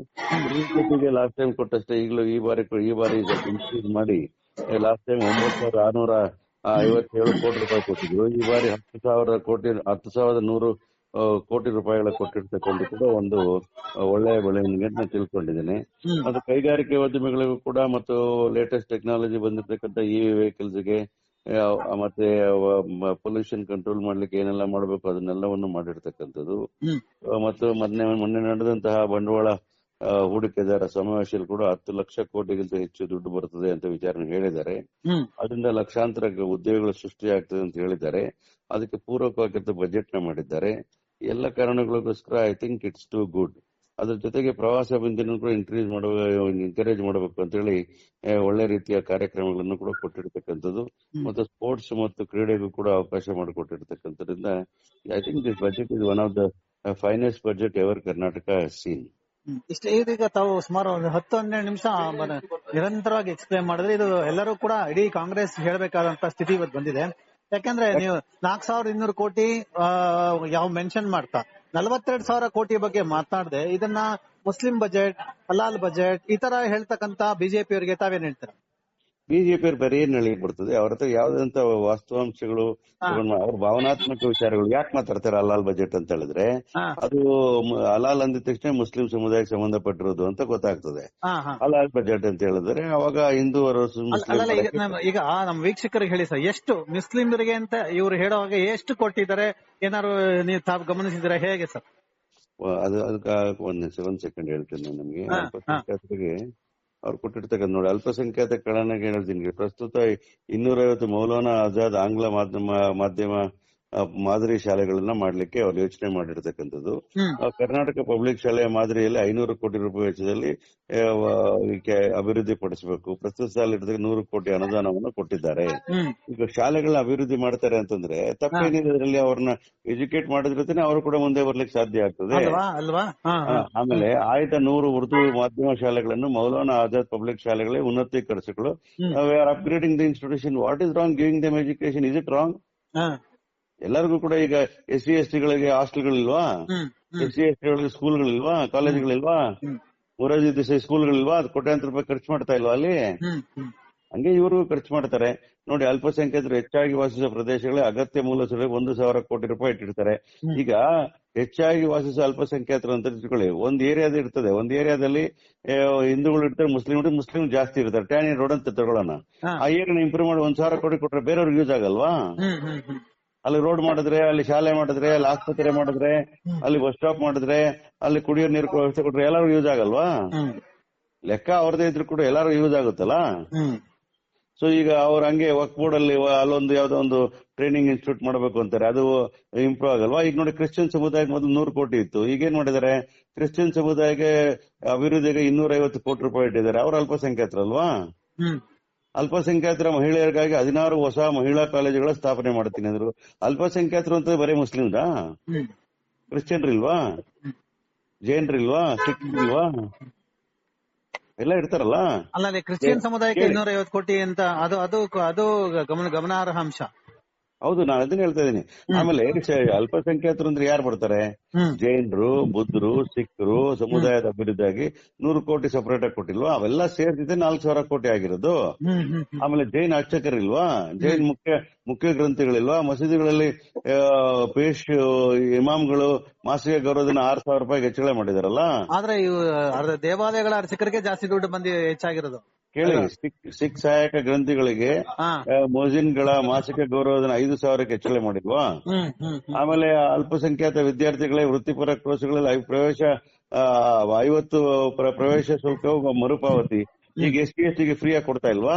S3: ಈ ಜೊತೆಗೆ ಲಾಸ್ಟ್ ಟೈಮ್ ಕೊಟ್ಟಷ್ಟೇ ಈಗಲೂ ಈ ಬಾರಿ ಈ ಬಾರಿ ಇನ್ಕ್ರೀಸ್ ಮಾಡಿ ಲಾಸ್ಟ್ ಟೈಮ್ ಒಂಬತ್ತು ಸಾವಿರದ ಆರ್ನೂರ ಐವತ್ತೇಳು ಕೋಟಿ ರೂಪಾಯಿ ಕೊಟ್ಟಿದ್ರು. ಈ ಬಾರಿ ಹತ್ತು ಸಾವಿರ ಕೋಟಿ ಹತ್ತು ಸಾವಿರದ ನೂರು ಕೋಟಿ ರೂಪಾಯಿಗಳ ಕೊಟ್ಟಿರ್ತಕ್ಕಂಥ ಕೂಡ ಒಂದು ಒಳ್ಳೆ ಒಳ್ಳೆಯ ಬೆಳವಣಿಗೆ ಅಂತ ನಾನು ತಿಳ್ಕೊಂಡಿದ್ದೇನೆ.
S2: ಹ್ಮ್.
S3: ಕೈಗಾರಿಕೆ ಉದ್ಯಮಿಗಳಿಗೂ ಕೂಡ ಮತ್ತು ಲೇಟೆಸ್ಟ್ ಟೆಕ್ನಾಲಜಿ ಬಂದಿರತಕ್ಕಂಥ ಇ ವೆಹಿಕಲ್ಸ್ಗೆ ಆ, ಮತ್ತೆ ಪೊಲ್ಯೂಷನ್ ಕಂಟ್ರೋಲ್ ಮಾಡ್ಲಿಕ್ಕೆ ಏನೆಲ್ಲ ಮಾಡಬೇಕು ಅದನ್ನೆಲ್ಲವನ್ನು ಮಾಡಿರ್ತಕ್ಕಂಥದ್ದು. ಮತ್ತು ಮೊನ್ನೆ ಮೊನ್ನೆ ನಡೆದಂತಹ ಬಂಡವಾಳ ಹೂಡಿಕೆದಾರ ಸಮಾವೇಶದಲ್ಲಿ ಕೂಡ ಹತ್ತು ಲಕ್ಷ ಕೋಟಿಗಿಂತ ಹೆಚ್ಚು ದುಡ್ಡು ಬರ್ತದೆ ಅಂತ ವಿಚಾರಣೆ ಹೇಳಿದ್ದಾರೆ. ಅದರಿಂದ ಲಕ್ಷಾಂತರ ಉದ್ಯೋಗಗಳು ಸೃಷ್ಟಿಯಾಗ್ತದೆ ಅಂತ ಹೇಳಿದ್ದಾರೆ. ಅದಕ್ಕೆ ಪೂರಕವಾಗಿದ್ದ ಬಜೆಟ್ನ ಮಾಡಿದ್ದಾರೆ. ಎಲ್ಲ ಕಾರಣಗಳಿಗೋಸ್ಕರ I think it's too good ಅದ್ರ ಜೊತೆಗೆ ಪ್ರವಾಸ ಬಿಂದಿನ ಕೂಡ ಇನ್ಕ್ರೀಸ್ ಮಾಡುವ ಎನ್ಕರೇಜ್ ಮಾಡಬೇಕು ಅಂತ ಹೇಳಿ ಒಳ್ಳೆ ರೀತಿಯ ಕಾರ್ಯಕ್ರಮಗಳನ್ನು ಕೂಡ ಕೊಟ್ಟಿರ್ತಕ್ಕಂಥದ್ದು. ಮತ್ತು ಸ್ಪೋರ್ಟ್ಸ್ ಮತ್ತು ಕ್ರೀಡೆಗೂ ಕೂಡ ಅವಕಾಶ ಮಾಡಿಕೊಟ್ಟಿರ್ತಕ್ಕಂಥದ್ರಿಂದ I think this budget is one of the finest budget ever Karnataka
S2: seen. ಇಷ್ಟೇ ಇದೀಗ ತಾವು ಸುಮಾರು ಒಂದು ಹತ್ತು ಹನ್ನೆರಡು ನಿಮಿಷ ನಿರಂತರವಾಗಿ ಎಕ್ಸ್ಪ್ಲೈನ್ ಮಾಡಿದ್ರೆ ಇದು ಎಲ್ಲರೂ ಕೂಡ ಇಡೀ ಕಾಂಗ್ರೆಸ್ ಹೇಳಬೇಕಾದಂತ ಸ್ಥಿತಿ ಇವತ್ತು ಬಂದಿದೆ. ಯಾಕಂದ್ರೆ ನೀವು ನಾಲ್ಕ್ ಸಾವಿರದ ಇನ್ನೂರು ಕೋಟಿ ಯಾವ ಮೆನ್ಷನ್ ಮಾಡ್ತಾ ನಲವತ್ತೆರಡು ಸಾವಿರ ಕೋಟಿ ಬಗ್ಗೆ ಮಾತನಾಡದೆ, ಇದನ್ನ ಮುಸ್ಲಿಂ ಬಜೆಟ್, ಹಲಾಲ್ ಬಜೆಟ್, ಈ ತರ ಹೇಳ್ತಕ್ಕಂತ ಬಿಜೆಪಿ ಅವರಿಗೆ ತಾವೇನ್ ಹೇಳ್ತಾರೆ?
S3: ಬಿಜೆಪಿ ಬೇರೆ ನಳಿಗೆ ಬರ್ತದೆ ಅವ್ರ ಹತ್ರ ಯಾವ್ದಂತ ವಾಸ್ತವಾಂಶಗಳು ಅವ್ರ ಭಾವನಾತ್ಮಕ ವಿಚಾರಗಳು ಯಾಕೆ ಮಾತಾಡ್ತಾರೆ ಅಲಾಲ್ ಬಜೆಟ್ ಅಂತ ಹೇಳಿದ್ರೆ ಅದು ಅಲಾಲ್ ಅಂದ ತಕ್ಷಣ ಮುಸ್ಲಿಂ ಸಮುದಾಯಕ್ಕೆ ಸಂಬಂಧಪಟ್ಟಿರೋದು ಅಂತ ಗೊತ್ತಾಗ್ತದೆ.
S2: ಹಾ
S3: ಬಜೆಟ್ ಅಂತ ಹೇಳಿದ್ರೆ ಅವಾಗ ಹಿಂದೂ
S2: ಅಲ್ಲ- ಈಗ ನಮ್- ಈಗ ನಮ್ಮ ವೀಕ್ಷಕರಿಗೆ ಹೇಳಿ ಸರ್ ಎಷ್ಟು ಮುಸ್ಲಿಮರಿಗೆ ಅಂತ ಇವ್ರು ಹೇಳುವಾಗ ಎಷ್ಟು ಕೊಟ್ಟಿದ್ದಾರೆ? ಏನಾದ್ರು ನೀವು ತಾವು ಗಮನಿಸಿದ್ರೆ ಹೇಗೆ ಸರ್?
S3: ಅದು ಅದಕ್ಕೆ ಒಂದ್ ಒಂದ್ ಸೆಕೆಂಡ್ ಹೇಳ್ತೀನಿ ನಮ್ಗೆ. ಅವ್ರು ಕೊಟ್ಟಿರ್ತಕ್ಕಂಥ ನೋಡಿ ಅಲ್ಪಸಂಖ್ಯಾತ ಕಳನಾಗೆ ಹೇಳ್ತೀನಿ. ಪ್ರಸ್ತುತ ಇನ್ನೂರೈವತ್ತು ಮೌಲಾನಾ ಆಜಾದ್ ಆಂಗ್ಲ ಮಾಧ್ಯಮ ಮಾಧ್ಯಮ ಮಾದರಿ ಶಾಲೆಗಳನ್ನ ಮಾಡ್ಲಿಕ್ಕೆ ಅವ್ರು ಯೋಚನೆ ಮಾಡಿರ್ತಕ್ಕಂಥದ್ದು. ಕರ್ನಾಟಕ ಪಬ್ಲಿಕ್ ಶಾಲೆಯ ಮಾದರಿಯಲ್ಲಿ ಐನೂರು ಕೋಟಿ ರೂಪಾಯಿ ವೆಚ್ಚದಲ್ಲಿ ಅಭಿವೃದ್ಧಿ ಪಡಿಸಬೇಕು. ಪ್ರಸ್ತುತ ಸಾಲ ನೂರು ಕೋಟಿ ಅನುದಾನವನ್ನು ಕೊಟ್ಟಿದ್ದಾರೆ. ಈಗ ಶಾಲೆಗಳನ್ನ ಅಭಿವೃದ್ಧಿ ಮಾಡ್ತಾರೆ ಅಂತಂದ್ರೆ ತಪ್ಪೇನಿದೆ ಅದರಲ್ಲಿ ಅವ್ರನ್ನ ಎಜುಕೇಟ್ ಮಾಡಿದ್ರೆ ಅವರು ಕೂಡ ಮುಂದೆ ಬರ್ಲಿಕ್ಕೆ ಸಾಧ್ಯ ಆಗ್ತದೆ. ಆಮೇಲೆ ಆಯ್ದ ನೂರು ಉರ್ದು ಮಾಧ್ಯಮ ಶಾಲೆಗಳನ್ನು ಮೌಲಾನ ಆಜಾದ್ ಪಬ್ಲಿಕ್ ಶಾಲೆಗಳೇ ಉನ್ನತೀಕರಿಸಿಕೊಳ್ಳು. Upgrading the institution. What is wrong giving them education is it
S2: wrong?
S3: ಎಲ್ಲರಿಗೂ ಕೂಡ ಈಗ ಎಸ್ ಸಿ ಎಸ್ ಟಿಗಳಿಗೆ ಹಾಸ್ಟೆಲ್ಗಳಿಲ್ವಾ ಎಸ್ ಸಿ ಎಸ್ ಟಿಗಳಿಗೆ ಸ್ಕೂಲ್ಗಳಿಲ್ವಾ ಕಾಲೇಜ್ಗಳಿಲ್ವಾ
S2: ಹ್ಮ್.
S3: ದಿವಸ ದೇಸಾಯಿ ಸ್ಕೂಲ್ಗಳಿಲ್ವಾ ಅದು ಕೋಟ್ಯಾಂತರ ರೂಪಾಯಿ ಖರ್ಚು ಮಾಡ್ತಾ ಇಲ್ವಾ ಅಲ್ಲಿ? ಹಂಗೆ ಇವರು ಖರ್ಚು ಮಾಡ್ತಾರೆ. ನೋಡಿ ಅಲ್ಪಸಂಖ್ಯಾತರು ಹೆಚ್ಚಾಗಿ ವಾಸಿಸುವ ಪ್ರದೇಶಗಳೇ ಅಗತ್ಯ ಮೂಲ ಸೌಲಭ್ಯ ಒಂದು ಸಾವಿರ ಕೋಟಿ ರೂಪಾಯಿ ಇಟ್ಟಿರ್ತಾರೆ. ಈಗ ಹೆಚ್ಚಾಗಿ ವಾಸಿಸುವ ಅಲ್ಪಸಂಖ್ಯಾತರು ಅಂತ ತಿಳ್ಕೊಳ್ಳಿ. ಒಂದ್ ಏರಿಯಾದ ಇರ್ತದೆ. ಒಂದ್ ಏರಿಯಾದಲ್ಲಿ ಹಿಂದೂಗಳು ಇರ್ತಾರೆ ಮುಸ್ಲಿಂ ಮುಸ್ಲಿಂ ಜಾಸ್ತಿ ಇರ್ತಾರೆ. ಟ್ಯಾನಿ ರೋಡ್ ಅಂತ ತಗೊಳ್ಳೋಣ ಆ ಏರಿಯಾನ ಇಂಪ್ರೂವ್ ಮಾಡಿ ಒಂದ್ ಸಾವಿರ ಕೋಟಿ ಕೊಟ್ರೆ ಬೇರೆಯವ್ರಿಗೆ ಯೂಸ್ ಆಗಲ್ವಾ? ಅಲ್ಲಿ ರೋಡ್ ಮಾಡಿದ್ರೆ ಅಲ್ಲಿ ಶಾಲೆ ಮಾಡಿದ್ರೆ ಅಲ್ಲಿ ಆಸ್ಪತ್ರೆ ಮಾಡಿದ್ರೆ ಅಲ್ಲಿ ಬಸ್ ಸ್ಟಾಪ್ ಮಾಡಿದ್ರೆ ಅಲ್ಲಿ ಕುಡಿಯೋ ನೀರು ವ್ಯವಸ್ಥೆ ಕೊಟ್ರೆ ಎಲ್ಲಾರು ಯೂಸ್ ಆಗಲ್ವಾ? ಲೆಕ್ಕ ಅವ್ರದೇ ಇದ್ರು ಕೂಡ ಎಲ್ಲಾರು ಯೂಸ್ ಆಗುತ್ತಲ್ಲ? ಸೊ ಈಗ ಅವ್ರ ಹಂಗೆ ವರ್ಕ್ ಬೋರ್ಡ್ ಅಲ್ಲಿ ಅಲ್ಲೊಂದು ಯಾವ್ದೋ ಒಂದು ಟ್ರೈನಿಂಗ್ ಇನ್ಸ್ಟಿಟ್ಯೂಟ್ ಮಾಡಬೇಕು ಅಂತಾರೆ. ಅದು ಇಂಪ್ರೂವ್ ಆಗಲ್ವಾ? ಈಗ ನೋಡಿ ಕ್ರಿಶ್ಚಿಯನ್ ಸಮುದಾಯಕ್ಕೆ ಮೊದಲು ನೂರು ಕೋಟಿ ಇತ್ತು. ಈಗ ಏನ್ ಮಾಡಿದ್ದಾರೆ? ಕ್ರಿಶ್ಚಿಯನ್ ಸಮುದಾಯಕ್ಕೆ ಅಭಿವೃದ್ಧಿಗೆ ಇನ್ನೂರ ಐವತ್ತು ಕೋಟಿ ರೂಪಾಯಿ ಇಟ್ಟಿದ್ದಾರೆ. ಅವ್ರ ಅಲ್ಪಸಂಖ್ಯಾತರಲ್ವಾ? ಅಲ್ಪಸಂಖ್ಯಾತರ ಮಹಿಳೆಯರಿಗಾಗಿ ಹದಿನಾರು ಹೊಸ ಮಹಿಳಾ ಕಾಲೇಜುಗಳ ಸ್ಥಾಪನೆ ಮಾಡ್ತೀನಿ ಅಂದ್ರು. ಅಲ್ಪಸಂಖ್ಯಾತರು ಅಂತ ಬರೀ ಮುಸ್ಲಿಮ್ರಾ
S2: ಕ್ರಿಶ್ಚಿಯನ್ರಿಲ್ವಾ
S3: ಕ್ರಿಶ್ಚಿಯನ್ರಿಲ್ವಾ ಸಿಖ್ ಇಲ್ವಾ? ಎಲ್ಲ ಇರ್ತಾರಲ್ಲ?
S2: ಅಲ್ಲ ಕ್ರಿಶ್ಚಿಯನ್ ಸಮುದಾಯಕ್ಕೆ. ಇನ್ನೂರ ಐವತ್ತು ಕೋಟಿ ಅಂತ ಅದು ಅದು ಅದು ಗಮನ ಗಮನಾರ್ಹ ಅಂಶ.
S3: ಹೌದು ನಾನು ಅದನ್ನ ಹೇಳ್ತಾ ಇದೀನಿ ಆಮೇಲೆ ಅಲ್ಪಸಂಖ್ಯಾತರು ಅಂದ್ರೆ ಯಾರು ಬರ್ತಾರೆ? ಜೈನರು ಬುದ್ಧರು ಸಿಖ್ರು ಸಮುದಾಯದ ಅಭಿವೃದ್ಧಿಯಾಗಿ ನೂರು ಕೋಟಿ ಸಪರೇಟ್ ಆಗಿ ಕೊಟ್ಟಿಲ್ವಾ? ಅವೆಲ್ಲ ಸೇರ್ತಿದೆ ನಾಲ್ಕು ಸಾವಿರ ಕೋಟಿ ಆಗಿರೋದು. ಆಮೇಲೆ ಜೈನ್ ಅರ್ಚಕರಿಲ್ವಾ? ಜೈನ್ ಮುಖ್ಯ ಮುಖ್ಯ ಗ್ರಂಥಿಗಳಿಲ್ವಾ? ಮಸೀದಿಗಳಲ್ಲಿ ಪೇಶ್ ಇಮಾಮ್ಗಳು ಮಾಸಿಕ ಗೌರವದನ್ನ ಆರ್ ಸಾವಿರ ರೂಪಾಯಿ ಹೆಚ್ಚಳ ಮಾಡಿದಾರಲ್ಲ?
S2: ಆದ್ರೆ ದೇವಾಲಯಗಳ ಅರ್ಚಕರಿಗೆ ಜಾಸ್ತಿ ದುಡ್ಡು ಬಂದಿ ಹೆಚ್ಚಾಗಿರೋದು.
S3: ಕೇಳಿ ಸಿಖ್ ಸಹಾಯಕ ಗ್ರಂಥಿಗಳಿಗೆ ಮೊಜಿನ್ಗಳ ಮಾಸಿಕ ಗೌರವಧನ ಐದು ಸಾವಿರಕ್ಕೆ ಹೆಚ್ಚಳ
S2: ಹ್ಮ್
S3: ಆಮೇಲೆ ಅಲ್ಪಸಂಖ್ಯಾತ ವಿದ್ಯಾರ್ಥಿಗಳೇ ವೃತ್ತಿಪರ ಕೋರ್ಸ್ಗಳಲ್ಲಿ ಪ್ರವೇಶ ಐವತ್ತು ಪ್ರ- ಪ್ರವೇಶ ಶುಲ್ಕ ಮರುಪಾವತಿ. ಈಗ ಎಸ್ ಟಿ ಎಸ್ ಟಿಗೆ ಫ್ರೀ ಆಗಿ ಕೊಡ್ತಾ ಇಲ್ವಾ?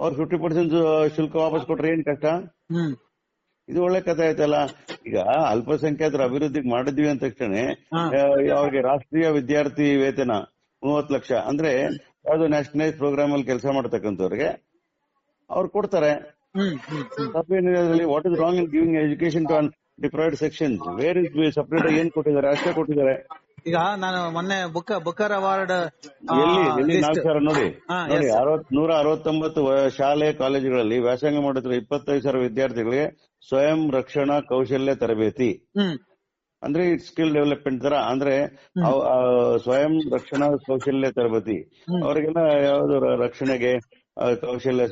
S3: ಅವ್ರ ಫಿಫ್ಟಿ ಪರ್ಸೆಂಟ್ ಶುಲ್ಕ ವಾಪಸ್ ಕೊಟ್ರೆ ಏನ್ ಕಷ್ಟ? ಇದು ಒಳ್ಳೆ ಕಥೆ ಆಯ್ತಲ್ಲ. ಈಗ ಅಲ್ಪಸಂಖ್ಯಾತರ ಅಭಿವೃದ್ಧಿಗೆ ಮಾಡಿದ್ವಿ ಅಂದ ತಕ್ಷಣ. ಅವ್ರಿಗೆ ರಾಷ್ಟ್ರೀಯ ವಿದ್ಯಾರ್ಥಿ ವೇತನ ಮೂವತ್ತು ಲಕ್ಷ. ಅಂದ್ರೆ ಯಾವ್ದು ನ್ಯಾಷನಲೈಸ್ ಪ್ರೋಗ್ರಾಮ್ ಅಲ್ಲಿ ಕೆಲಸ ಮಾಡ್ತಕ್ಕಂಥವ್ರಿಗೆ ಅವ್ರು ಕೊಡ್ತಾರೆ. What is wrong in giving education to deprived section where is separate ಏನ್ ಕೊಟ್ಟಿದ್ದಾರೆ ಅಷ್ಟೇ ಕೊಟ್ಟಿದ್ದಾರೆ.
S2: ಈಗ ನಾನು ಮೊನ್ನೆ ಬುಕ್ ಬುಕ್ಕರ್ ಅವಾರ್ಡ್
S3: ಎಲ್ಲಿ ಸಾವಿರ ನೋಡಿ. ನೋಡಿ ನೂರ ಅರವತ್ತೊಂಬತ್ತು ಶಾಲೆ ಕಾಲೇಜುಗಳಲ್ಲಿ ವ್ಯಾಸಂಗ ಮಾಡುತ್ತಿರುವ ಇಪ್ಪತ್ತೈದು ಸಾವಿರ ವಿದ್ಯಾರ್ಥಿಗಳಿಗೆ ಸ್ವಯಂ ರಕ್ಷಣಾ ಕೌಶಲ್ಯ ತರಬೇತಿ. ಅಂದ್ರೆ ಇಟ್ ಸ್ಕಿಲ್ ಡೆವಲಪ್ಮೆಂಟ್ ತರ. ಅಂದ್ರೆ ಸ್ವಯಂ ರಕ್ಷಣಾ ಕೌಶಲ್ಯ ತರಬೇತಿ. ಅವರಿಗೆಲ್ಲ ಯಾವ್ದು ರಕ್ಷಣೆಗೆ ಕೌಶಲ್ಯ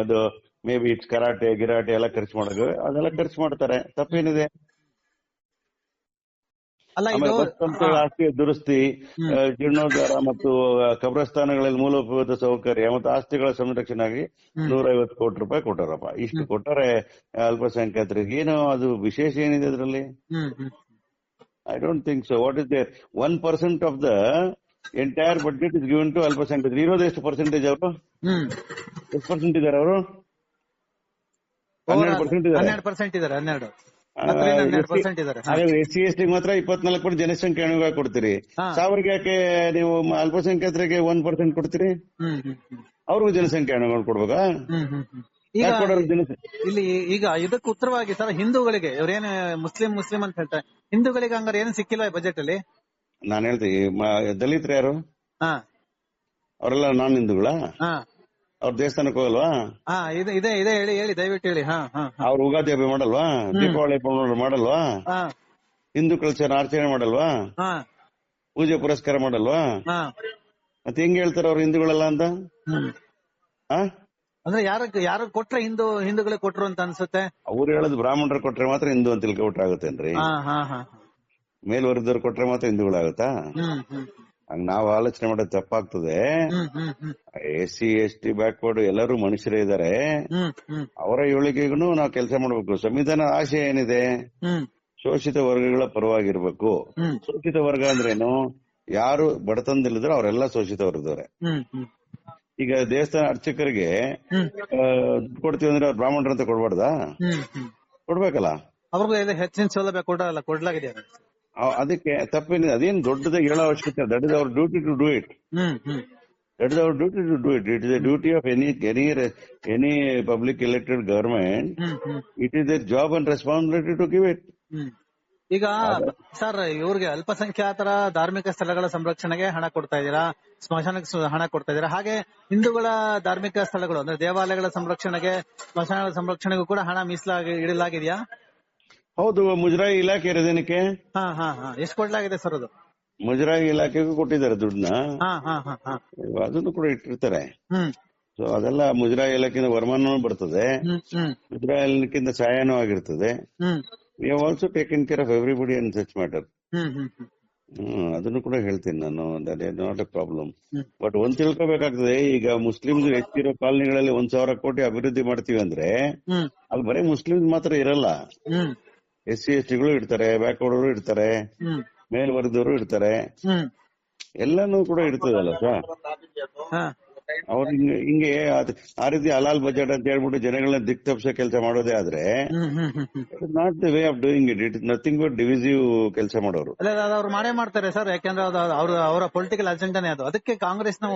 S3: ಅದು ಮೇ ಬಿ ಇಟ್ಸ್ ಕರಾಟೆ ಗಿರಾಟೆ ಎಲ್ಲ ಖರ್ಚು ಮಾಡೋದು. ಅದೆಲ್ಲ ಖರ್ಚು ಮಾಡ್ತಾರೆ. ತಪ್ಪೇನಿದೆ? ಆಸ್ತಿ ದುರಸ್ತಿ ಜೀರ್ಣೋದ್ಧಾರ ಮತ್ತು ಕಬ್ರಸ್ಥಾನಗಳಲ್ಲಿ ಮೂಲಭೂತ ಸೌಕರ್ಯ ಮತ್ತು ಆಸ್ತಿಗಳ ಸಂರಕ್ಷಣೆಗೆ ನೂರೈವತ್ತು ಕೋಟಿ ರೂಪಾಯಿ ಕೊಟ್ಟಾರಪ್ಪ. ಇಷ್ಟು ಕೊಟ್ಟರೆ ಅಲ್ಪಸಂಖ್ಯಾತರಿಗೆ ಏನು ಅದು ವಿಶೇಷ ಏನಿದೆ ಅದರಲ್ಲಿ? Don't think so what is there one percent of the entire budget is given to ಅಲ್ಪಸಂಖ್ಯಾತರು ಇರೋದು ಎಷ್ಟು ಪರ್ಸೆಂಟೇಜ್ ಅವರು? ಎಷ್ಟು ಪರ್ಸೆಂಟ್ ಇದ್ದಾರೆ ಅವರು? ಹನ್ನೆರಡು ಪರ್ಸೆಂಟ್ ಇದ್ದಾರೆ
S2: ಹನ್ನೆರಡು ಪರ್ಸೆಂಟ್ ಇದಾರೆ ಹನ್ನೆರಡು. ಇದಾರೆ.
S3: ಎಸ್ ಸಿ ಎಸ್ ಟಿ ಮಾತ್ರ ಇಪ್ಪತ್ನಾಲ್ಕು ಪರ್ಸೆಂಟ್ ಜನಸಂಖ್ಯೆ ಅನುಭವ ಕೊಡ್ತೀರಿ. ಸಾವಿರಗೆ ಯಾಕೆ ನೀವು ಅಲ್ಪಸಂಖ್ಯಾತರಿಗೆ ಒನ್ ಪರ್ಸೆಂಟ್ ಕೊಡ್ತೀರಿ? ಅವ್ರಿಗೂ ಜನಸಂಖ್ಯೆ ಅನುಭವ ಕೊಡ್ಬೇಕಾ.
S2: ಈಗ ಇಲ್ಲಿ ಈಗ ಇದಕ್ಕೆ ಉತ್ತರವಾಗಿ ಸರ್ ಹಿಂದೂಗಳಿಗೆ ಇವ್ರೇನು ಮುಸ್ಲಿಂ ಮುಸ್ಲಿಂ ಅಂತ ಹೇಳ್ತಾರೆ. ಹಿಂದೂಗಳಿಗೆ ಹಂಗಾರ ಏನು ಸಿಕ್ಕಿಲ್ಲ ಬಜೆಟ್ ಅಲ್ಲಿ?
S3: ನಾನು ಹೇಳ್ತೀನಿ ದಲಿತ್ರ ಯಾರು?
S2: ಹಾ.
S3: ಅವರೆಲ್ಲ ನಾನ್ ಹಿಂದೂಗಳ? ಅವ್ರ ದೇವಸ್ಥಾನಕ್ಕೆ ಹೋಗಲ್ವಾ?
S2: ಹಾ ಇದೆ ಇದೆ ಇದೆ ಹೇಳಿ ಹೇಳಿ ದಯವಿಟ್ಟು ಹೇಳಿ.
S3: ಅವ್ರ ಉಗಾದಿ ಹಬ್ಬ ಮಾಡಲ್ವಾ? ದೀಪಾವಳಿ ಹಬ್ಬ ಮಾಡಲ್ವಾ? ಹಿಂದೂ ಕಲ್ಚರ್ ಆಚರಣೆ ಮಾಡಲ್ವಾ? ಪೂಜೆ ಪುರಸ್ಕಾರ ಮಾಡಲ್ವಾ? ಮತ್ತೆ ಹೆಂಗ್ ಹೇಳ್ತಾರ ಅವ್ರು ಹಿಂದೂಗಳೆಲ್ಲ ಅಂತ?
S2: ಅಂದ್ರೆ ಯಾರ ಯಾರು ಕೊಟ್ರೆ ಹಿಂದೂ ಹಿಂದೂಗಳಿಗೆ ಕೊಟ್ರು ಅಂತ ಅನ್ಸುತ್ತೆ?
S3: ಅವ್ರು ಹೇಳೋದು ಬ್ರಾಹ್ಮಣರು ಕೊಟ್ರೆ ಮಾತ್ರ ಹಿಂದೂ ಅಂತ ತಿಳ್ಕೊಬಿಟ್ರೆ ಆಗುತ್ತೇನ್ರಿ?
S2: ಹಾ ಹಾ ಹಾ.
S3: ಮೇಲ್ವರ್ಗದವ್ರು ಕೊಟ್ರೆ ಮಾತ್ರ ಹಿಂದೂಗಳಾಗುತ್ತಾ?
S2: ಹ್ಮ್ ಹ್ಮ್.
S3: ಹಂಗ ನಾವು ಆಲೋಚನೆ ಮಾಡೋದು ತಪ್ಪಾಗ್ತದೆ.
S2: ಹ್ಮ್ ಹ್ಮ್ ಹ್ಮ್.
S3: S C S T backward ಎಲ್ಲರೂ ಮನುಷ್ಯರೇ ಇದಾರೆ.
S2: ಹ್ಮ್ ಹ್ಮ್.
S3: ಅವರ ಏಳಿಗೆಗೂ ನಾವು ಕೆಲಸ ಮಾಡ್ಬೇಕು. ಸಂವಿಧಾನ ಆಶಯ ಏನಿದೆ?
S2: ಹ್ಮ್.
S3: ಶೋಷಿತ ವರ್ಗಗಳ ಪರವಾಗಿರ್ಬೇಕು.
S2: ಹ್ಮ್.
S3: ಶೋಷಿತ ವರ್ಗ ಅಂದ್ರೇನು? ಯಾರು ಬಡತನದಲ್ಲಿದ್ರು ಅವರೆಲ್ಲ ಶೋಷಿತ ವರ್ಗದವ್ರೆ
S2: ಹ್ಮ್ ಹ್ಮ್.
S3: ಈಗ ದೇವಸ್ಥಾನ ಅರ್ಚಕರಿಗೆ ದುಡ್ಡು ಕೊಡ್ತೀವಿ ಅಂದ್ರೆ ಅವ್ರು ಬ್ರಾಹ್ಮಣರು ಅಂತ ಕೊಡ್ಬಾರ್ದಾ? ಕೊಡ್ಬೇಕಲ್ಲ?
S2: ಅವ್ರಿಗೂ ಇದು ಹೆಚ್ಚಿನ ಸೌಲಭ್ಯ ಕೊಡಲ್ಲ ಕೊಡ್ಲಾಗಿದೆ
S3: ಅವ್- ಅದಕ್ಕೆ ತಪ್ಪೇನಿದೆ ಅದೇನ್ ದೊಡ್ಡದಾಗಿ ಹೇಳೋ ಅವಶ್ಯಕತೆ that is our duty to do
S2: it hmm
S3: hmm. That is our duty to do it it is duty of any any any public elected government
S2: hmm hmm.
S3: It is the job and responsibility to give it
S2: hmm. ಈಗ sir ಇವ್ರಿಗೆ ಅಲ್ಪಸಂಖ್ಯಾತರ ಧಾರ್ಮಿಕ ಸ್ಥಳಗಳ ಸಂರಕ್ಷಣೆಗೆ ಹಣ ಕೊಡ್ತಾ ಇದ್ದೀರಾ? ಸ್ಮಶಾನಕ್ಕೆ ಹಣ ಕೊಡ್ತಾ ಇದ್ದೀರಾ? ಹಾಗೆ ಹಿಂದೂಗಳ ಧಾರ್ಮಿಕ ಸ್ಥಳಗಳು ಅಂದ್ರೆ ದೇವಾಲಯಗಳ ಸಂರಕ್ಷಣೆಗೆ ಸ್ಮಶಾನಗಳ ಸಂರಕ್ಷಣೆಗೂ ಕೂಡ ಹಣ ಮೀಸಲಾಗಿ ಇಡಲಾಗಿದೆಯಾ?
S3: ಹೌದು ಮುಜರಾಯಿ ಇಲಾಖೆ ಇರೋದೇನಕ್ಕೆ?
S2: ಹಾ ಹಾ ಹಾ. ಎಷ್ಟು ಕೊಡ್ಲಾಗಿದೆ ಸರ್ ಅದು?
S3: ಮುಜರಾಯಿ ಇಲಾಖೆಗೂ ಕೊಟ್ಟಿದ್ದಾರೆ ದುಡ್ಡನ್ನ. ಅದನ್ನು ಕೂಡ ಇಟ್ಟಿರ್ತಾರೆ. ಸೊ ಅದೆಲ್ಲ ಮುಜರಾಯಿ ಇಲಾಖೆಯಿಂದ ವರಮಾನನೂ ಬರ್ತದೆ. ಮುಜರಾಯಿ ಇಲಾಖೆಯಿಂದ ಸಹಾಯನೂ ಆಗಿರ್ತದೆ. We have also taken care of
S2: everybody in such
S3: matter ಅದನ್ನು ಕೂಡ ಹೇಳ್ತೀನಿ ನಾನು. That is not a
S2: problem.
S3: But ಒಂದ್ ತಿಳ್ಕೊಬೇಕಾಗ್ತದೆ ಈಗ ಮುಸ್ಲಿಮ್ಸ್ ಹೆಚ್ಚಿರೋ ಕಾಲನಿಗಳಲ್ಲಿ ಒಂದ್ ಸಾವಿರ ಕೋಟಿ ಅಭಿವೃದ್ಧಿ ಮಾಡ್ತೀವಿ ಅಂದ್ರೆ ಅಲ್ಲಿ ಬರೀ ಮುಸ್ಲಿಮ್ಸ್ ಮಾತ್ರ ಇರಲ್ಲ. ಎಸ್ ಸಿ ಎಸ್ ಟಿಗಳು ಇಡ್ತಾರೆ ಬ್ಯಾಕ್ವರ್ಡ್ ಇರ್ತಾರೆ
S2: ಹ್ಮ್.
S3: ಮೇಲ್ವರ್ಗದವರು
S2: ಇಡ್ತಾರೆ
S3: ಎಲ್ಲಾನು ಕೂಡ ಇಡ್ತದಲ್ಲ ಸರ್ ಅವ್ರು ಹಿಂಗೆ ಹಿಂಗೆ ಅದ್- ಆ ರೀತಿ ಅಲಾಲ್ ಬಜೆಟ್ ಅಂತ ಹೇಳ್ಬಿಟ್ಟು ಜನಗಳನ್ನ ದಿಕ್ ತಪ್ಪಿಸೋ ಕೆಲಸ ಮಾಡೋದೇ ಆದ್ರೆ not the way of doing it it nothing but divisive ಕೆಲಸ ಮಾಡೋರು.
S2: ಅಲ್ಲ ಅದು ಅವ್ರು ಮಾಡೇ ಮಾಡ್ತಾರೆ ಸರ್. ಯಾಕಂದ್ರೆ ಅದು ಅವ್ರ ಅವರ ಪೊಲಿಟಿಕಲ್ ಅಜೆಂಡಾನೇ ಅದು. ಅದಕ್ಕೆ ಕಾಂಗ್ರೆಸ್ನ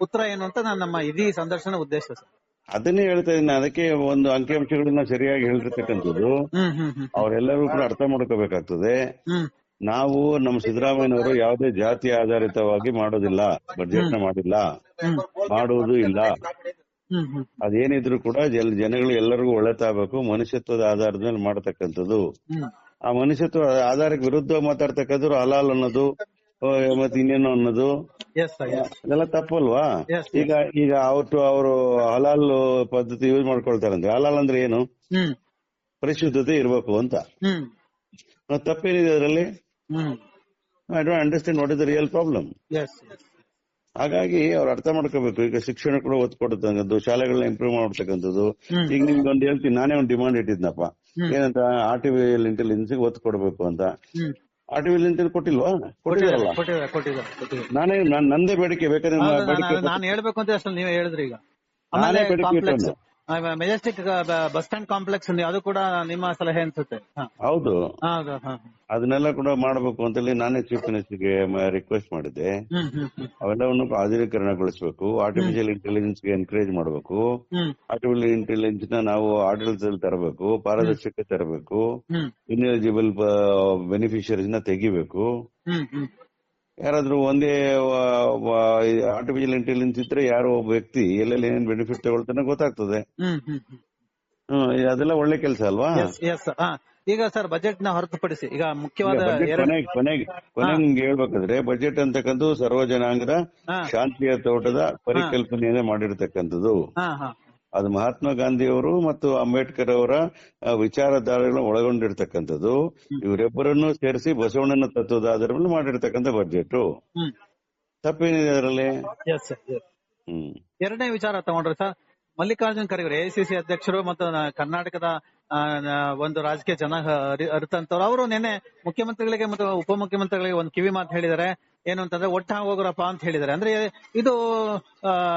S2: ಉತ್ತರ ಏನು ಅಂತ ನಾನು ನಮ್ಮ ಇಡೀ ಸಂದರ್ಶನ ಉದ್ದೇಶ ಸರ್.
S3: ಅದನ್ನೇ ಹೇಳ್ತಾ ಇದ್ದೀನಿ. ಅದಕ್ಕೆ ಒಂದು ಅಂಕಿಅಂಶಗಳನ್ನ ಸರಿಯಾಗಿ ಹೇಳಿರ್ತಕ್ಕಂಥದ್ದು
S2: ಹ್ಮ್ ಹ್ಮ್ ಹ್ಮ್.
S3: ಅವರೆಲ್ಲರೂ ಕೂಡ ಅರ್ಥ ಮಾಡ್ಕೋಬೇಕಾಗ್ತದೆ.
S2: ಹ್ಮ್.
S3: ನಾವು ನಮ್ಮ ಸಿದ್ದರಾಮಯ್ಯನವರು ಯಾವುದೇ ಜಾತಿ ಆಧಾರಿತವಾಗಿ ಮಾಡೋದಿಲ್ಲ ಬಜೆಟ್ನ ಮಾಡಿಲ್ಲ. ಮಾಡುವುದು ಇಲ್ಲ. ಅದೇನಿದ್ರು ಕೂಡ ಜನಗಳು ಎಲ್ಲರಿಗೂ ಒಳ್ಳೆತಾಗಬೇಕು ಮನುಷ್ಯತ್ವದ ಆಧಾರದ ಮೇಲೆ ಮಾಡತಕ್ಕಂಥದ್ದು ಆ ಮನುಷ್ಯತ್ವ ಆಧಾರಕ್ಕೆ ವಿರುದ್ಧ ಮಾತಾಡ್ತಕ್ಕಂಥದ್ದು ಹಲಾಲ್ ಅನ್ನೋದು ಮತ್ತೆ ಇನ್ನೇನು ಅನ್ನೋದು. ಅದೆಲ್ಲ ತಪ್ಪಲ್ವಾ? ಈಗ ಈಗ ಅವತ್ತು ಅವರು ಹಲಾಲ್ ಪದ್ಧತಿ ಯೂಸ್ ಮಾಡ್ಕೊಳ್ತಾರಂದ್ರೆ ಹಲಾಲ್ ಅಂದ್ರೆ ಏನು? ಪರಿಶುದ್ಧತೆ ಇರಬೇಕು ಅಂತ. ತಪ್ಪೇನಿದೆ ಅದರಲ್ಲಿ?
S2: ಹ್ಮ್.
S3: I don't understand what is the real
S2: problem
S3: ಹಾಗಾಗಿ ಅವ್ರು ಅರ್ಥ ಮಾಡ್ಕೋಬೇಕು. ಈಗ ಶಿಕ್ಷಣ ಕೂಡ ಒತ್ತು ಕೊಡ್ತಕ್ಕಂಥದ್ದು ಶಾಲೆಗಳನ್ನ ಇಂಪ್ರೂವ್ ಮಾಡ್ತಕ್ಕಂಥದ್ದು. ಈಗ ನಿಮ್ಗೆ ಒಂದು ಹೇಳ್ತೀನಿ ನಾನೇ ಒಂದು ಡಿಮಾಂಡ್ ಇಟ್ಟಿದ್ನಪ್ಪ. ಏನಂತ ಆರ್ಟಿಫಿಷಿಯಲ್ ಇಂಟೆಲಿಜೆನ್ಸ್ ಒತ್ತು ಕೊಡಬೇಕು ಅಂತ.
S2: ಆರ್
S3: ಆರ್ಟಿಫಿಷಿಯಲ್ ಇಂಟೆಲಿಜೆನ್ಸ್ ಕೊಟ್ಟಿಲ್ವಾ?
S2: ಕೊಟ್ಟಿದ್ದಾರೆ
S3: ನಾನೇ ನಂದೇ ಬೇಡಿಕೆ ಬೇಕಾದ್ರೆ ಬೇಡಿಕೆ
S2: ನಾನು- ಹೇಳ್ಬೇಕು ಅಂತ ನೀವೇ ಹೇಳಿದ್ರಿ ಈಗ.
S3: ನಾನೇ ಇಟ್ಟವ್ನು.
S2: ಮೆಜೆಸ್ಟಿಕ್ ಬಸ್ ಸ್ಟ್ಯಾಂಡ್ ಕಾಂಪ್ಲೆಕ್ಸ್ ಅದು ಕೂಡ ನಿಮ್ಮ ಸಲಹೆ ಅನ್ಸುತ್ತೆ.
S3: ಹೌದು. ಅದನ್ನೆಲ್ಲ ಕೂಡ ಮಾಡಬೇಕು ಅಂತೇಳಿ ನಾನೇ ಚೀಫ್ ರಿಕ್ವೆಸ್ಟ್ ಮಾಡಿದ್ದೆ. ಅವೆಲ್ಲವನ್ನು ಆಧುನೀಕರಣಗೊಳಿಸಬೇಕು. ಆರ್ಟಿಫಿಷಿಯಲ್ ಇಂಟೆಲಿಜೆನ್ಸ್ಗೆ ಎನ್ಕರೇಜ್ ಮಾಡಬೇಕು. ಆರ್ಟಿಫಿಷಿಯಲ್ ಇಂಟೆಲಿಜೆನ್ಸ್ನ ನಾವು ಆಡಳಿತದಲ್ಲಿ ತರಬೇಕು ಪಾರದರ್ಶಕ ತರಬೇಕು ಇನ್ಎಲಿಜಿಬಲ್ ಬೆನಿಫಿಷರೀಸ್ನ ತೆಗಿಬೇಕು. ಯಾರಾದ್ರೂ ಒಂದೇ ಆರ್ಟಿಫಿಷಿಯಲ್ ಇಂಟೆಲಿಜೆನ್ಸ್ ಇದ್ರೆ ಯಾರೋ ಒಬ್ಬ ವ್ಯಕ್ತಿ ಎಲ್ಲೆಲ್ಲಿ ಏನೇನ್ ಬೆನಿಫಿಟ್ ತಗೊಳ್ತಾನೆ ಗೊತ್ತಾಗ್ತದೆ. ಅದೆಲ್ಲ ಒಳ್ಳೆ ಕೆಲಸ ಅಲ್ವಾ?
S2: ಈಗ ಸರ್ ಬಜೆಟ್ನ ಹೊರತುಪಡಿಸಿ ಈಗ ಮುಖ್ಯವಾದ
S3: ಕೊನೆಗೆ ಕೊನೆಗೆ ಹೇಳ್ಬೇಕಾದ್ರೆ ಬಜೆಟ್ ಅಂತಕ್ಕಂಥ ಸರ್ವ ಜನಾಂಗದ ಶಾಂತಿಯ ತೋಟದ ಪರಿಕಲ್ಪನೆಯನ್ನೇ ಮಾಡಿರ್ತಕ್ಕಂಥದ್ದು. ಅದು ಮಹಾತ್ಮ ಗಾಂಧಿಯವರು ಮತ್ತು ಅಂಬೇಡ್ಕರ್ ಅವರ ವಿಚಾರಧಾರೆಗಳನ್ನು ಒಳಗೊಂಡಿರ್ತಕ್ಕಂಥದ್ದು. ಇವರಿಬ್ಬರನ್ನು ಸೇರಿಸಿ ಬಸವಣ್ಣನ ತತ್ವದ ಆಧಾರವನ್ನು ಮಾಡಿರ್ತಕ್ಕಂತ ಮಾಡಿರ್ತಕ್ಕಂಥ ಬಜೆಟ್. ತಪ್ಪೇನಿದೆ ಅದರಲ್ಲಿ? ಹ್ಮ್.
S2: ಎರಡನೇ ವಿಚಾರ ತಗೊಂಡ್ರೆ ಸರ್ ಮಲ್ಲಿಕಾರ್ಜುನ್ ಖರ್ಗೆ ಎಐಸಿಸಿ ಅಧ್ಯಕ್ಷರು ಮತ್ತು ಕರ್ನಾಟಕದ ಒಂದು ರಾಜಕೀಯ ಜನ ಅರಿ- ಅರಿತಂತವ್ರು. ಅವರು ನಿನ್ನೆ ಮುಖ್ಯಮಂತ್ರಿಗಳಿಗೆ ಮತ್ತು ಉಪಮುಖ್ಯಮಂತ್ರಿಗಳಿಗೆ ಒಂದು ಕಿವಿ ಮಾತು ಹೇಳಿದ್ದಾರೆ. ಏನು ಅಂತಂದ್ರೆ ಒಟ್ಟಾಗಿ ಹೋಗ್ರಪ್ಪ ಅಂತ ಹೇಳಿದ್ದಾರೆ. ಅಂದ್ರೆ ಇದು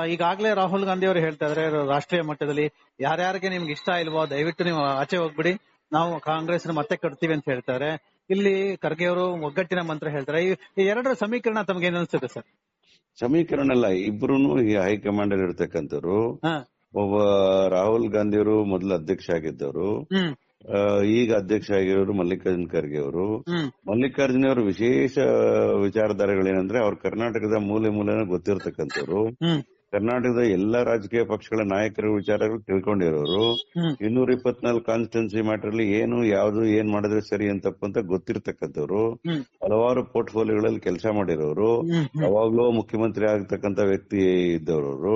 S2: ಈಗಾಗಲೇ ರಾಹುಲ್ ಗಾಂಧಿ ಅವರು ಹೇಳ್ತಾ ಇದಾರೆ ರಾಷ್ಟ್ರೀಯ ಮಟ್ಟದಲ್ಲಿ ಯಾರ್ಯಾರಿಗೆ ನಿಮ್ಗೆ ಇಷ್ಟ ಇಲ್ವೋ ದಯವಿಟ್ಟು ನೀವು ಆಚೆ ಹೋಗ್ಬಿಡಿ. ನಾವು ಕಾಂಗ್ರೆಸ್ ಮತ್ತೆ ಕಟ್ತೀವಿ ಅಂತ ಹೇಳ್ತಾರೆ. ಇಲ್ಲಿ ಖರ್ಗೆ ಅವರು ಒಗ್ಗಟ್ಟಿನ ಮಂತ್ರ ಹೇಳ್ತಾರೆ. ಈ ಎರಡರ ಸಮೀಕರಣ ತಮ್ಗೆ ಏನ್ ಅನ್ಸುತ್ತೆ ಸರ್?
S3: ಸಮೀಕರಣ ಅಲ್ಲ ಇಬ್ರು ಹೈಕಮಾಂಡ್ ಅಲ್ಲಿ ಇರ್ತಕ್ಕಂಥವ್ರು. ಒಬ್ಬ ರಾಹುಲ್ ಗಾಂಧಿ ಅವರು ಮೊದಲು ಅಧ್ಯಕ್ಷ ಆಗಿದ್ದವರು. ಈಗ ಅಧ್ಯಕ್ಷ ಆಗಿರೋರು ಮಲ್ಲಿಕಾರ್ಜುನ್ ಖರ್ಗೆ ಅವರು. ಮಲ್ಲಿಕಾರ್ಜುನ ಅವರ ವಿಶೇಷ ವಿಚಾರಧಾರೆಗಳೇನಂದ್ರೆ ಅವ್ರು ಕರ್ನಾಟಕದ ಮೂಲೆ ಮೂಲೆನ ಗೊತ್ತಿರತಕ್ಕಂಥವ್ರು. ಕರ್ನಾಟಕದ ಎಲ್ಲಾ ರಾಜಕೀಯ ಪಕ್ಷಗಳ ನಾಯಕರ ವಿಚಾರಗಳು ತಿಳ್ಕೊಂಡಿರೋರು. ಇನ್ನೂರ ಇಪ್ಪತ್ನಾಲ್ಕು ಕಾನ್ಸ್ಟಿಟ್ಯೂನ್ಸಿ ಮ್ಯಾಟರ್ ಅಲ್ಲಿ ಏನು ಯಾವ್ದು ಏನ್ ಮಾಡಿದ್ರೆ ಸರಿ ಅಂತ ತಪ್ಪು ಅಂತ ಗೊತ್ತಿರ್ತಕ್ಕಂಥವ್ರು. ಹಲವಾರು ಪೋರ್ಟ್ಫೋಲಿಯೋಗಳಲ್ಲಿ ಕೆಲಸ ಮಾಡಿರೋರು. ಯಾವಾಗ್ಲೂ ಮುಖ್ಯಮಂತ್ರಿ ಆಗತಕ್ಕಂತ ವ್ಯಕ್ತಿ ಇದ್ದವರು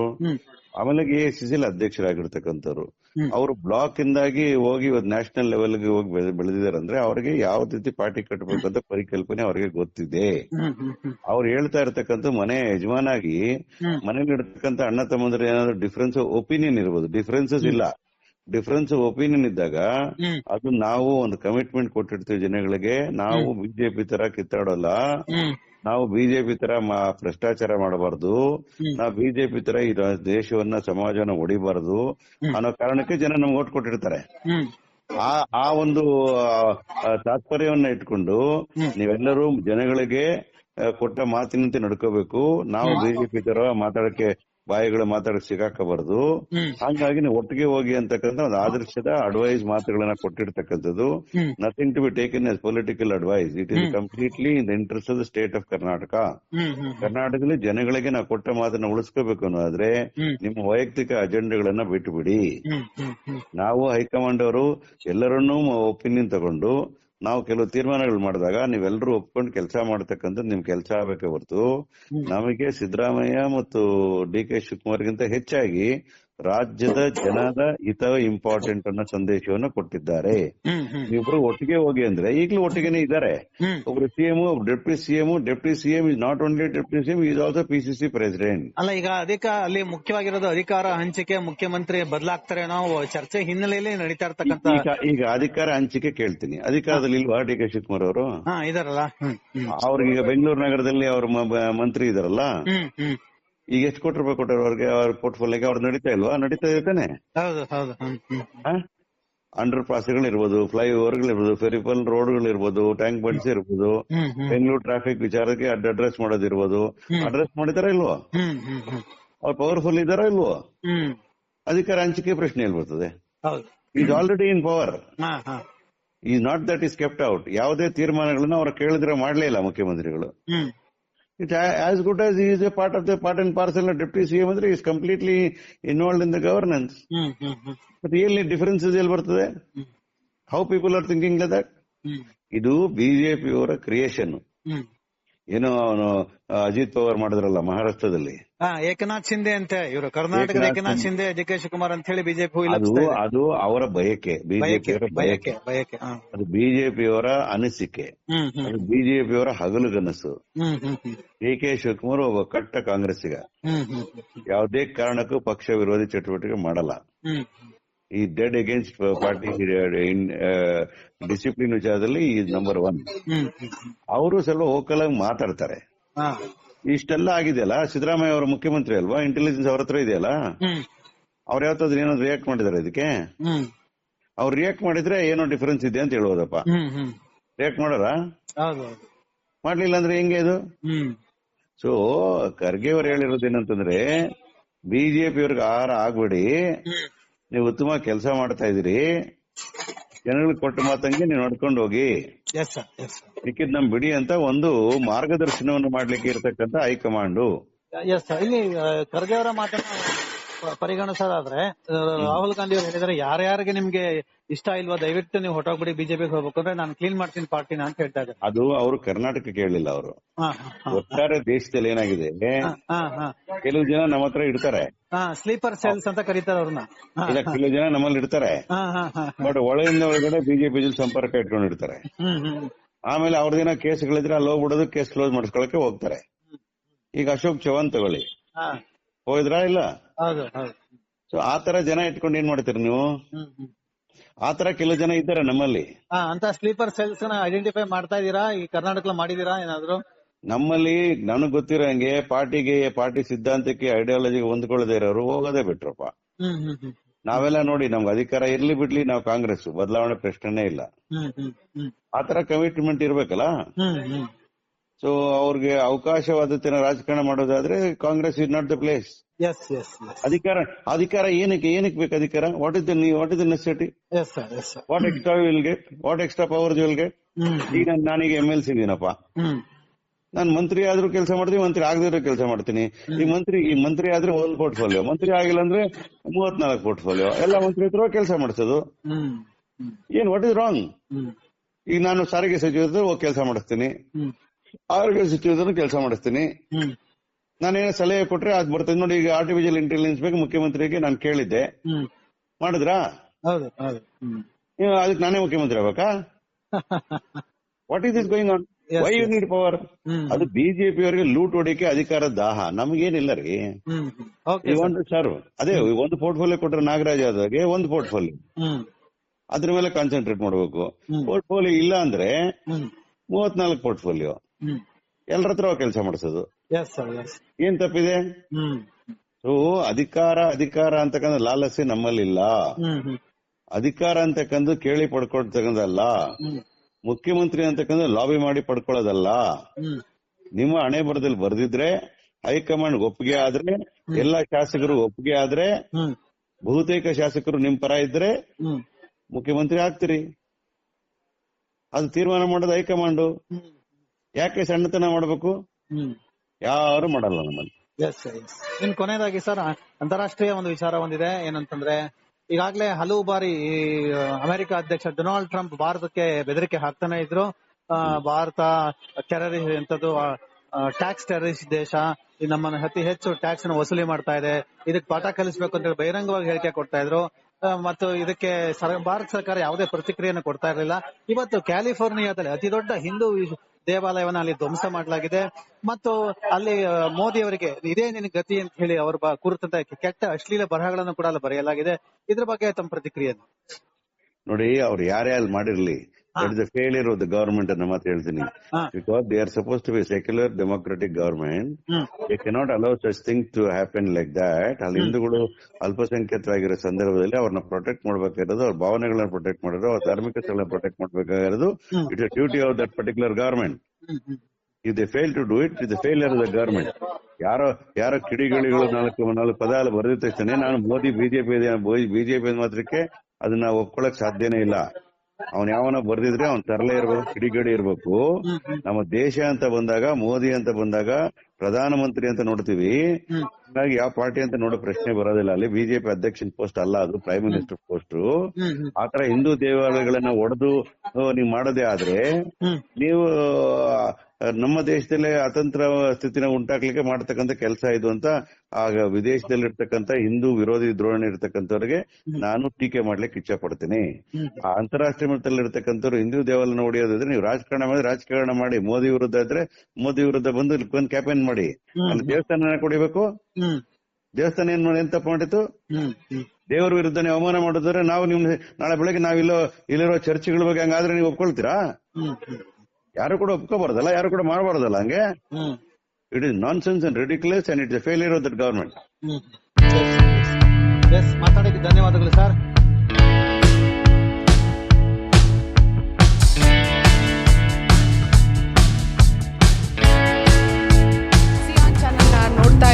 S3: ಆಮೇಲೆ ಎಸಿಸಿಲ್ ಅಧ್ಯಕ್ಷರಾಗಿರ್ತಕ್ಕಂಥವ್ರು.
S2: ಹ್ಮ್.
S3: ಅವರು ಬ್ಲಾಕ್ ಇಂದಾಗಿ ಹೋಗಿ ಇವತ್ತು ನ್ಯಾಷನಲ್ ಲೆವೆಲ್ಗೆ ಹೋಗಿ ಬೆಳೆ- ಬೆಳೆದಿದ್ದಾರೆ ಅಂದ್ರೆ ಅವರಿಗೆ ಯಾವ ರೀತಿ ಪಾರ್ಟಿ ಕಟ್ಟಬೇಕು ಅಂತ ಪರಿಕಲ್ಪನೆ ಅವರಿಗೆ ಗೊತ್ತಿದೆ. ಅವ್ರು ಹೇಳ್ತಾ ಇರ್ತಕ್ಕಂಥ ಮನೆ ಯಜಮಾನಾಗಿ. ಮನೇಲಿ ಇರ್ತಕ್ಕಂಥ ಅಣ್ಣ ತಮ್ಮಂದ್ರೆ ಏನಾದ್ರು ಡಿಫ್ರೆನ್ಸ್ ಒಪಿನಿಯನ್ ಇರ್ಬೋದು. ಡಿಫ್ರೆನ್ಸಸ್ ಇಲ್ಲ. ಡಿಫ್ರೆನ್ಸ್ ಒಪಿನಿಯನ್ ಇದ್ದಾಗ ಅದು ನಾವು ಒಂದು ಕಮಿಟ್ಮೆಂಟ್ ಕೊಟ್ಟಿರ್ತೀವಿ ಜನಗಳಿಗೆ. ನಾವು ಬಿಜೆಪಿ ತರ ಕಿತ್ತಾಡೋಲ್ಲ. ನಾವು ಬಿಜೆಪಿ ತರ ಭ್ರಷ್ಟಾಚಾರ ಮಾಡಬಾರ್ದು. ನಾವು ಬಿಜೆಪಿ ತರ ಈ ದೇಶವನ್ನ ಸಮಾಜವನ್ನ ಒಡಿಬಾರದು ಅನ್ನೋ ಕಾರಣಕ್ಕೆ ಜನ ನಮ್ಗೆ ಓಟ್ ಕೊಟ್ಟಿರ್ತಾರೆ. ಆ ಆ ಒಂದು ತಾತ್ಪರ್ಯವನ್ನ ಇಟ್ಕೊಂಡು ನೀವೆಲ್ಲರೂ ಜನಗಳಿಗೆ ಕೊಟ್ಟ ಮಾತಿನಂತೆ ನಡ್ಕೋಬೇಕು. ನಾವು ಬಿಜೆಪಿ ತರ ಮಾತಾಡಕ್ಕೆ ಬಾಯಿಗಳು ಮಾತಾಡಕ್ ಸಿಗಾಕಬಾರದು. ಹಂಗಾಗಿ ನೀವು ಒಟ್ಟಿಗೆ ಹೋಗಿ ಅಂತಕ್ಕಂಥ ಒಂದು ಆದರ್ಶದ ಅಡ್ವೈಸ್ ಮಾತುಗಳನ್ನ ಕೊಟ್ಟಿರ್ತಕ್ಕಂಥದ್ದು. Nothing to be taken as political advice it is completely in the interest of the state
S2: of Karnataka
S3: ಕರ್ನಾಟಕದಲ್ಲಿ ಜನಗಳಿಗೆ ನಾವು ಕೊಟ್ಟ ಮಾತನ್ನ ಉಳಿಸ್ಕೋಬೇಕು
S2: ಅನ್ನೋದ್ರೆ.
S3: ನಿಮ್ಮ ವೈಯಕ್ತಿಕ ಅಜೆಂಡಗಳನ್ನ ಬಿಟ್ಟು ಬಿಡಿ
S2: ಹ್ಮ್ ಹ್ಮ್ ಹ್ಮ್.
S3: ನಾವು ಹೈಕಮಾಂಡ್ ಅವರು ಎಲ್ಲರನ್ನೂ ಒಪಿನಿಯನ್ ತಗೊಂಡು ನಾವು ಕೆಲವು ತೀರ್ಮಾನಗಳು ಮಾಡಿದಾಗ ನೀವೆಲ್ಲರೂ ಒಪ್ಕೊಂಡು ಕೆಲಸ ಮಾಡ್ತಕ್ಕಂಥದ್ದು ನಿಮ್ ಕೆಲಸ ಆಗಬೇಕೆ ಹೊರತು. ನಮಗೆ ಸಿದ್ದರಾಮಯ್ಯ ಮತ್ತು ಡಿ ಕೆ ಶಿವಕುಮಾರ್ಗಿಂತ ಹೆಚ್ಚಾಗಿ ರಾಜ್ಯದ ಜನದ ಹಿತ ಇಂಪಾರ್ಟೆಂಟ್ ಅನ್ನೋ ಸಂದೇಶವನ್ನು ಕೊಟ್ಟಿದ್ದಾರೆ. ನೀವಿಬ್ರು ಒಟ್ಟಿಗೆ ಹೋಗಿ ಅಂದ್ರೆ ಈಗಲೂ ಒಟ್ಟಿಗೆನೆ ಇದ್ದಾರೆ. ಒಬ್ರು CM deputy CM deputy CM is not only deputy CM is also PCC president
S2: ಅಲ್ಲ ಈಗ ಅಧಿಕ ಅಲ್ಲಿ ಮುಖ್ಯವಾಗಿರೋದು ಅಧಿಕಾರ ಹಂಚಿಕೆ ಮುಖ್ಯಮಂತ್ರಿ ಬದಲಾಗ್ತಾರೆ ನಾವು ಚರ್ಚೆ ಹಿನ್ನೆಲೆಯಲ್ಲಿ ನಡೀತಾ ಇರ್ತಕ್ಕಂತ
S3: ಈಗ ಅಧಿಕಾರ ಹಂಚಿಕೆ ಕೇಳ್ತೀನಿ. ಅಧಿಕಾರದಲ್ಲಿ ಇಲ್ವಾ ಡಿ ಕೆ ಶಿವಕುಮಾರ್ ಅವರು?
S2: ಇದಾರಲ್ಲ.
S3: ಅವ್ರಿಗೆ ಮಂಗಳೂರು ನಗರದಲ್ಲಿ ಅವ್ರ ಮಂತ್ರಿ ಇದಾರಲ್ಲ? ಈಗ ಎಷ್ಟು ಕೋಟಿ ರೂಪಾಯಿ ಕೊಟ್ಟರು ಅವ್ರಿಗೆ ಅವ್ರ ಪೋರ್ಟ್ಫೋಲಿಯೋಗೆ ಅವ್ರು ನಡೀತಾ ಇಲ್ವಾ? ನಡೀತಾ ಇರ್ತಾನೆ
S2: ಹೌದು ಹೌದು.
S3: ಅಂಡರ್ ಪಾಸ್ಗಳು ಇರ್ಬೋದು ಫ್ಲೈ ಓವರ್ಗಳು ಇರ್ಬೋದು ಫೆರಿಪಲ್ ರೋಡ್ಗಳು ಇರ್ಬೋದು ಟ್ಯಾಂಕ್ ಬಂಡ್ಸ್ ಇರ್ಬೋದು ಬೆಂಗಳೂರು ಟ್ರಾಫಿಕ್ ವಿಚಾರಕ್ಕೆ ಅಡ್ ಅಡ್ರೆಸ್ ಮಾಡೋದಿರ್ಬೋದು. ಅಡ್ರೆಸ್ ಮಾಡಿದಾರ ಇಲ್ವೋ? ಅವ್ರು ಪವರ್ಫುಲ್ ಇದಾರ ಇಲ್ವೋ? ಅಧಿಕಾರ ಹಂಚಿಕೆ ಪ್ರಶ್ನೆ ಎಲ್ಲಿ ಬರ್ತದೆ. Is already
S2: in power
S3: is not that is kept out ಯಾವುದೇ ತೀರ್ಮಾನಗಳನ್ನ ಅವ್ರು ಕೇಳಿದ್ರೆ ಮಾಡ್ಲೇ ಇಲ್ಲ ಮುಖ್ಯಮಂತ್ರಿಗಳು.
S2: ಹ್ಮ್
S3: it as good as is a part of the part and parcel deputy CM ಅಂದ್ರೆ is completely involved in the governance
S2: hmm hmm hmm
S3: but ಎಲ್ಲಿ ಬರ್ತದೆ
S2: ಹ್ಮ್.
S3: How people are thinking
S2: that
S3: ಇದು ಬಿಜೆಪಿ ಅವರ ಕ್ರಿಯೇಷನ್ ಏನೋ ಅವನು ಅಜಿತ್ ಪವಾರ್ ಮಾಡಿದ್ರಲ್ಲ ಮಹಾರಾಷ್ಟ್ರದಲ್ಲಿ.
S2: ಹಾ ಏಕನಾಥ್ ಶಿಂದೆ ಅಂತ ಇವರು ಕರ್ನಾಟಕದ
S3: ಏಕನಾಥ್
S2: ಶಿಂದೆ ಡಿ ಕೆ. ಶಿವಕುಮಾರ್ ಅಂತ ಹೇಳಿ ಬಿಜೆಪಿ
S3: ಅದು ಅದು ಅವರ ಬಯಕೆ ಬಿಜೆಪಿ
S2: ಬಯಕೆ
S3: ಅವರ
S2: ಬಯಕೆ.
S3: ಅದು ಬಿಜೆಪಿಯವರ ಅನಿಸಿಕೆ. ಅದು ಬಿಜೆಪಿಯವರ ಹಗಲುಗನಸು. D K. ಶಿವಕುಮಾರ್ ಒಬ್ಬ ಕಟ್ಟ ಕಾಂಗ್ರೆಸ್ಸಿಗ. ಯಾವುದೇ ಕಾರಣಕ್ಕೂ ಪಕ್ಷ ವಿರೋಧಿ ಚಟುವಟಿಕೆ ಮಾಡಲ್ಲ. ಈ ಡೆಡ್ ಅಗೇನ್ಸ್ಟ್ ಪಾರ್ಟಿ ಡಿಸಿಪ್ಲಿನ್ ವಿಚಾರದಲ್ಲಿ ಈಸ್ ನಂಬರ್ ಒನ್ ಅವರು ಸ್ವಲ್ಪ ಓಕಲ್ ಆಗಿ ಮಾತಾಡ್ತಾರೆ. ಇಷ್ಟೆಲ್ಲ ಆಗಿದೆಯಲ್ಲ? ಸಿದ್ದರಾಮಯ್ಯ ಅವರ ಮುಖ್ಯಮಂತ್ರಿ ಅಲ್ವಾ? ಇಂಟೆಲಿಜೆನ್ಸ್ ಅವ್ರ ಹತ್ರ ಇದೆಯಲ್ಲ? ಅವ್ರ ಯಾವತ್ತಾದ್ರೂ ಏನಾದ್ರು ರಿಯಾಕ್ಟ್ ಮಾಡಿದಾರೆ ಇದಕ್ಕೆ? ಅವ್ರು ರಿಯಾಕ್ಟ್ ಮಾಡಿದ್ರೆ ಏನೋ ಡಿಫರೆನ್ಸ್ ಇದೆ ಅಂತ ಹೇಳ್ಬೋದಪ್ಪ
S2: ಹ್ಮ್
S3: ರಿಯಾಕ್ಟ್ ಮಾಡೋರ? ಮಾಡ್ಲಿಲ್ಲ ಅಂದ್ರೆ ಹೆಂಗೆ ಇದು? ಸೊ ಖರ್ಗೆ ಅವ್ರು ಹೇಳಿರೋದು ಏನಂತಂದ್ರೆ ಬಿಜೆಪಿ ಅವ್ರಿಗೆ ಆಹಾರ ಆಗ್ಬೇಡಿ. ನೀವು ಉತ್ತಮ ಕೆಲಸ ಮಾಡ್ತಾ ಇದೀರಿ ಜನಗಳಿಗೆ ಕೊಟ್ಟ ಮಾತಂಗೆ ನೀವು ನಡ್ಕೊಂಡು ಹೋಗಿ. ಮಿಕ್ಕಿದ್ ನಮ್ ಬಿಡಿ ಅಂತ ಒಂದು ಮಾರ್ಗದರ್ಶನವನ್ನು ಮಾಡ್ಲಿಕ್ಕೆ ಇರತಕ್ಕಂತ ಹೈಕಮಾಂಡು.
S2: ಎಸ್ ಸರ್ ಇಲ್ಲಿ ಖರ್ಗೆ ಅವರ ಮಾತನ್ನ ಪರಿಗಣಿಸೋದಾದ್ರೆ ರಾಹುಲ್ ಗಾಂಧಿ ಅವರು ಹೇಳಿದ್ರೆ ಯಾರ್ಯಾರಿಗೆ ನಿಮ್ಗೆ ಇಷ್ಟ ಇಲ್ವಾ ದಯವಿಟ್ಟು ನೀವು ಹೊಟ್ಟೋಗ್ಬಿಡಿ ಬಿಜೆಪಿಗೆ ಹೋಗ್ಬೇಕು ಅಂದ್ರೆ ನಾನು ಕ್ಲೀನ್ ಮಾಡ್ತೀನಿ ಪಾರ್ಟಿನ ಅಂತ ಹೇಳ್ತಾ ಇದ್ದಾರೆ.
S3: ಅದು ಅವರು ಕರ್ನಾಟಕ ಕೇಳಲಿಲ್ಲ ಅವರು. ಒಟ್ಟಾರೆ ದೇಶದಲ್ಲಿ ಏನಾಗಿದೆ ಕೆಲವು ಜನ ನಮ್ಮ ಹತ್ರ ಇಡ್ತಾರೆ.
S2: ಹಾ ಸ್ಲೀಪರ್ ಸೆಲ್ಸ್ ಅಂತ ಕರೀತಾರೆ ಅವ್ರನ್ನ.
S3: ಇಲ್ಲ ಕೆಲವು ಜನ ನಮ್ಮಲ್ಲಿ ಇಡ್ತಾರೆ. ಬಟ್ ಒಳಗಿಂದ ಒಳಗಡೆ ಬಿಜೆಪಿ ಜೊತೆ ಸಂಪರ್ಕ ಇಟ್ಕೊಂಡಿರ್ತಾರೆ ಆಮೇಲೆ ಅವ್ರದೇನೋ ಕೇಸ್ಗಳಿದ್ರೆ ಅಲ್ಲಿ ಹೋಗ್ಬಿಡೋದು ಕೇಸ್ ಕ್ಲೋಸ್ ಮಾಡಿಸ್ಕೊಳಕ್ಕೆ ಹೋಗ್ತಾರೆ. ಈಗ ಅಶೋಕ್ ಚವನ್ ತಗೊಳ್ಳಿ.
S2: ಹಾ
S3: ಹೋಯ್ದ್ರಾ ಇಲ್ಲ ಸೊ ಆ ತರ ಜನ ಇಟ್ಕೊಂಡು ಏನ್ ಮಾಡ್ತೀರಿ ನೀವು? ಆ ತರ ಕೆಲವು ಜನ ಇದ್ದಾರೆ ನಮ್ಮಲ್ಲಿ.
S2: ಅಂತ ಸ್ಲೀಪರ್ ಸೆಲ್ಸ್ನ ಐಡೆಂಟಿಫೈ ಮಾಡ್ತಾ ಇದೀರಾ ಈ ಕರ್ನಾಟಕ ಮಾಡಿದೀರಾ ಏನಾದ್ರು?
S3: ನಮ್ಮಲ್ಲಿ ನನಗ್ ಗೊತ್ತಿರೋ ಹಂಗೆ ಪಾರ್ಟಿಗೆ ಪಾರ್ಟಿ ಸಿದ್ಧಾಂತಕ್ಕೆ ಐಡಿಯಾಲಜಿಗೆ ಹೊಂದ್ಕೊಳ್ಳದೆ ಇರೋರು ಹೋಗೋದೇ ಬಿಟ್ರಪ್ಪ. ನಾವೆಲ್ಲ ನೋಡಿ ನಮ್ಗೆ ಅಧಿಕಾರ ಇರ್ಲಿ ಬಿಡ್ಲಿ ನಾವು ಕಾಂಗ್ರೆಸ್ ಬದಲಾವಣೆ ಪ್ರಶ್ನೆನೇ ಇಲ್ಲ. ಆತರ ಕಮಿಟ್ಮೆಂಟ್ ಇರ್ಬೇಕಲ್ಲ? ಸೊ ಅವ್ರಿಗೆ ಅವಕಾಶವಾದ ರಾಜಕಾರಣ ಮಾಡೋದಾದ್ರೆ Congress is
S2: not the place
S3: ಅಧಿಕಾರ ಅಧಿಕಾರ ಏನಕ್ಕೆ ಏನಕ್ಕೆ ಬೇಕು ಅಧಿಕಾರ? What is
S2: the what is the
S3: necessity what extra will get what extra power will
S2: get
S3: ಈಗ ನಾನ್- ನಾನೀಗ ಎಂ ಎಲ್ ಸಿ ಇದೀನಪ್ಪ ನಾನು ಮಂತ್ರಿ ಆದ್ರೂ ಕೆಲಸ ಮಾಡ್ತೀನಿ ಮಂತ್ರಿ ಆಗದಿರೋ ಕೆಲಸ ಮಾಡ್ತೀನಿ. ಈ ಮಂತ್ರಿ ಈ ಮಂತ್ರಿ ಆದ್ರೆ ಒಂದ್ ಪೋರ್ಟ್ಫೋಲಿಯೋ ಮಂತ್ರಿ ಆಗಿಲ್ಲ ಅಂದ್ರೆ ಮೂವತ್ನಾಲ್ಕು ಪೋರ್ಟ್ಫೋಲಿಯೋ ಎಲ್ಲ ಮಂತ್ರಿ ಹತ್ರ ಕೆಲಸ ಮಾಡಿಸೋದು. ಏನ್ ವಾಟ್ ಇಸ್ ರಾಂಗ್ ಈಗ ನಾನು ಸಾರಿಗೆ ಸಚಿವ ಕೆಲಸ ಮಾಡಿಸ್ತೀನಿ. ಆರೋಗ್ಯ ಸಚಿವರನ್ನು ಕೆಲಸ ಮಾಡಿಸ್ತೀನಿ. ನಾನೇನ ಸಲಹೆ ಕೊಟ್ರೆ ಅದ್ ಬರ್ತದೆ. ನೋಡಿ ಈಗ ಆರ್ಟಿಫಿಷಿಯಲ್ ಇಂಟೆಲಿಜೆನ್ಸ್ ಬಗ್ಗೆ ಮುಖ್ಯಮಂತ್ರಿಗೆ ನಾನು ಕೇಳಿದ್ದೆ. ಮಾಡಿದ್ರಾ? ಅದಕ್ಕೆ ನಾನೇ ಮುಖ್ಯಮಂತ್ರಿ ಆಗ್ಬೇಕಾ? What is
S2: is
S3: going on
S2: why
S3: you. Need
S2: power
S3: ಅದು ಬಿಜೆಪಿ ಅವರಿಗೆ ಲೂಟ್ ಹೊಡಿಕೆ ಅಧಿಕಾರ ದಾಹ. ನಮಗೇನಿಲ್ಲ ರೀ. ಒಂದು ಸರ್ವ್ ಅದೇ ಒಂದು ಪೋರ್ಟ್ಫೋಲಿಯೋ ಕೊಟ್ರೆ ನಾಗರಾಜ್ ಯಾದವ್ಗೆ ಒಂದು ಪೋರ್ಟ್ಫೋಲಿಯೋ ಅದ್ರ ಮೇಲೆ ಕಾನ್ಸಂಟ್ರೇಟ್ ಮಾಡಬೇಕು. ಪೋರ್ಟ್ಫೋಲಿಯೋ ಇಲ್ಲ ಅಂದ್ರೆ ಮೂವತ್ನಾಲ್ಕು ಪೋರ್ಟ್ಫೋಲಿಯೋ ಎಲ್ಲರ ಹತ್ರ ಕೆಲಸ ಮಾಡಿಸೋದು. ಏನ್ ತಪ್ಪಿದೆ? ಸೊ ಅಧಿಕಾರ ಅಧಿಕಾರ ಅಂತಕ್ಕಂಥ ಲಾಲಸೆ ನಮ್ಮಲ್ಲಿಲ್ಲ.
S2: ಇಲ್ಲ ಹ್ಮ್.
S3: ಅಧಿಕಾರ ಅಂತಕ್ಕಂಥ ಕೇಳಿ ಪಡ್ಕೊಳ್ತಕ್ಕಂಥಲ್ಲ ಮುಖ್ಯಮಂತ್ರಿ ಅಂತಕಂದ್ರೆ ಲಾಬಿ ಮಾಡಿ ಪಡ್ಕೊಳ್ಳೋದಲ್ಲ. ನಿಮ್ಮ ಹಣೆ ಬರದಲ್ಲಿ ಬರ್ದಿದ್ರೆ ಹೈಕಮಾಂಡ್ ಒಪ್ಪಿಗೆ ಆದ್ರೆ ಎಲ್ಲಾ ಶಾಸಕರು ಒಪ್ಪಿಗೆ ಆದ್ರೆ ಬಹುತೇಕ ಶಾಸಕರು ನಿಮ್ ಪರ ಇದ್ರೆ ಮುಖ್ಯಮಂತ್ರಿ ಆಗ್ತೀರಿ. ಅದು ತೀರ್ಮಾನ ಮಾಡೋದು ಹೈಕಮಾಂಡ್. ಯಾಕೆ ಸಣ್ಣತನ ಮಾಡಬೇಕು? ಯಾರು ಮಾಡಲ್ಲ ನಮ್ಮಲ್ಲಿ.
S2: ಇನ್ ಕೊನೆಯದಾಗಿ ಸರ್ ಅಂತಾರಾಷ್ಟ್ರೀಯ ಒಂದು ವಿಚಾರ ಒಂದಿದೆ ಏನಂತಂದ್ರೆ ಈಗಾಗಲೇ ಹಲವು ಬಾರಿ ಅಮೆರಿಕ ಅಧ್ಯಕ್ಷ ಡೊನಾಲ್ಡ್ ಟ್ರಂಪ್ ಭಾರತಕ್ಕೆ ಬೆದರಿಕೆ ಹಾಕ್ತಾನೆ ಇದ್ರು. ಭಾರತ ಟೆರರಿಸ್ಟ್ ಎಂತದ್ದು ಟ್ಯಾಕ್ಸ್ ಟೆರರಿಸ್ಟ್ ದೇಶ ನಮ್ಮನ್ನ ಅತಿ ಹೆಚ್ಚು ಟ್ಯಾಕ್ಸ್ನ ವಸೂಲಿ ಮಾಡ್ತಾ ಇದೆ ಇದಕ್ಕೆ ಪಾಠ ಕಲಿಸಬೇಕು ಅಂತ ಹೇಳಿ ಬಹಿರಂಗವಾಗಿ ಹೇಳಿಕೆ ಕೊಡ್ತಾ ಇದ್ರು. ಮತ್ತು ಇದಕ್ಕೆ ಭಾರತ ಸರ್ಕಾರ ಯಾವುದೇ ಪ್ರತಿಕ್ರಿಯೆಯನ್ನು ಕೊಡ್ತಾ ಇರಲಿಲ್ಲ. ಇವತ್ತು ಕ್ಯಾಲಿಫೋರ್ನಿಯಾದಲ್ಲಿ ಅತಿ ದೊಡ್ಡ ಹಿಂದೂ ದೇವಾಲಯವನ್ನ ಅಲ್ಲಿ ಧ್ವಂಸ ಮಾಡಲಾಗಿದೆ. ಮತ್ತು ಅಲ್ಲಿ ಮೋದಿ ಅವರಿಗೆ ಇದೇ ನಿನ್ ಗತಿ ಅಂತ ಹೇಳಿ ಅವರ ಕುರಿತಂತೆ ಕೆಟ್ಟ ಅಶ್ಲೀಲ ಬರಹಗಳನ್ನು ಕೂಡ ಅಲ್ಲಿ ಬರೆಯಲಾಗಿದೆ. ಇದ್ರ ಬಗ್ಗೆ ತಮ್ಮ ಪ್ರತಿಕ್ರಿಯೆ
S3: ನೋಡಿ, ಅವ್ರು ಯಾರೇ ಅಲ್ಲಿ ಮಾಡಿರ್ಲಿ that is failure of the government ಅನ್ನೋ ಮಾತು ಹೇಳ್ತೀನಿ. Because they are suppose to be secular democratic government
S2: you
S3: they cannot allow such thing to happen like that ಅಲ್ಲಿ ಹಿಂದೂಗಳು ಅಲ್ಪಸಂಖ್ಯಾತರಾಗಿರೋ ಸಂದರ್ಭದಲ್ಲಿ ಅವ್ರನ್ನ ಪ್ರೊಟೆಕ್ಟ್ ಮಾಡ್ಬೇಕಾಗಿರೋದು ಅವ್ರ ಭಾವನೆಗಳನ್ನ ಪ್ರೊಟೆಕ್ಟ್ ಮಾಡೋದು ಅವ್ರ ಧಾರ್ಮಿಕ ಸ್ಥಳಗಳನ್ನ protect ಮಾಡ್ಬೇಕಾಗಿರೋದು. It it's duty of that
S2: particular government
S3: if they fail to do it is failure of the government ಯಾರೋ ಯಾರೋ ಕಿಡಿಗಳಿಗಳು ನಾಲ್ಕು ನಾಲ್ಕು ಪದ ಅಲ್ಲಿ ತಕ್ಷಣ ನಾನು ಮೋದಿ ಬಿಜೆಪಿ ಬಿಜೆಪಿ ಮಾತ್ರಕ್ಕೆ ಅದನ್ನ ಒಪ್ಕೊಳಕ್ ಸಾಧ್ಯನೇ ಇಲ್ಲ. ಅವನ್ ಯಾವನ ಬರ್ದಿದ್ರೆ ಅವ್ನ್ ತರಲೆ ಇರ್ಬೇಕು ಕಿಡಿಗಡಿ ಇರ್ಬೇಕು. ನಮ್ಮ ದೇಶ ಅಂತ ಬಂದಾಗ ಮೋದಿ ಅಂತ ಬಂದಾಗ ಪ್ರಧಾನಮಂತ್ರಿ ಅಂತ ನೋಡ್ತೀವಿ. ಹಾಗಾಗಿ ಯಾವ ಪಾರ್ಟಿ ಅಂತ ನೋಡೋ ಪ್ರಶ್ನೆ ಬರೋದಿಲ್ಲ. ಅಲ್ಲಿ ಬಿಜೆಪಿ ಅಧ್ಯಕ್ಷನ್ ಪೋಸ್ಟ್ ಅಲ್ಲ ಅದು ಪ್ರೈಮ್ ಮಿನಿಸ್ಟರ್ ಪೋಸ್ಟ್ ಆತರ ಹಿಂದೂ ದೇವಾಲಯಗಳನ್ನ ಒಡೆದು ನೀವು ಮಾಡೋದೇ ಆದ್ರೆ ನೀವು ನಮ್ಮ ದೇಶದಲ್ಲೇ ಅತಂತ್ರ ಸ್ಥಿತಿನ ಉಂಟಾಗ್ಲಿಕ್ಕೆ ಮಾಡ್ತಕ್ಕಂಥ ಕೆಲಸ ಇದು ಅಂತ ಆಗ ವಿದೇಶದಲ್ಲಿ ಇರ್ತಕ್ಕಂತ ಹಿಂದೂ ವಿರೋಧಿ ಧೋರಣೆ ಇರ್ತಕ್ಕಂಥವ್ರಿಗೆ ನಾನು ಟೀಕೆ ಮಾಡ್ಲಿಕ್ಕೆ ಇಚ್ಛೆ ಪಡ್ತೀನಿ ಆ ಅಂತಾರಾಷ್ಟ್ರೀಯ ಮಟ್ಟದಲ್ಲಿ ಇರ್ತಕ್ಕಂಥವ್ರು ಹಿಂದೂ ದೇವಾಲಯ ಹೊಡೆಯೋದಿದ್ರೆ ನೀವು ರಾಜಕಾರಣ ಮಾಡಿ ರಾಜಕಾರಣ ಮಾಡಿ ಮೋದಿ ವಿರುದ್ಧ ಇದ್ರೆ ಮೋದಿ ವಿರುದ್ಧ ಬಂದು ಇಲ್ಲಿ ಬಂದು ಕ್ಯಾಪೇನ್ ಮಾಡಿ. ಒಂದು ದೇವಸ್ಥಾನ ಕೊಡಿಬೇಕು. ದೇವಸ್ಥಾನ ಏನ್ ಮಾಡಿ ಎಂತ ಮಾಡಿತು?
S2: ಹ್ಮ್ ಹ್ಮ್.
S3: ದೇವರ ವಿರುದ್ಧನೇ ಅವಮಾನ ಮಾಡಿದ್ರೆ ನಾವು ನಿಮ್ ನಾಳೆ ಬೆಳಗ್ಗೆ ನಾವಿಲ್ಲೋ ಇಲ್ಲಿರೋ ಚರ್ಚೆಗಳ ಬಗ್ಗೆ ಹಂಗಾದ್ರೆ ನೀವು ಒಪ್ಕೊಳ್ತೀರಾ? ಯಾರು ಕೂಡ ಒಪ್ಕೋಬಾರ್ದಲ್ಲ ಯಾರು ಕೂಡ ಮಾಡಬಾರ್ದಲ್ಲ ಹಂಗೆ? It is nonsense and ridiculous and it's failure of
S2: that government ಮಾತಾಡಕ್ಕೆ ಧನ್ಯವಾದಗಳು ಸರ್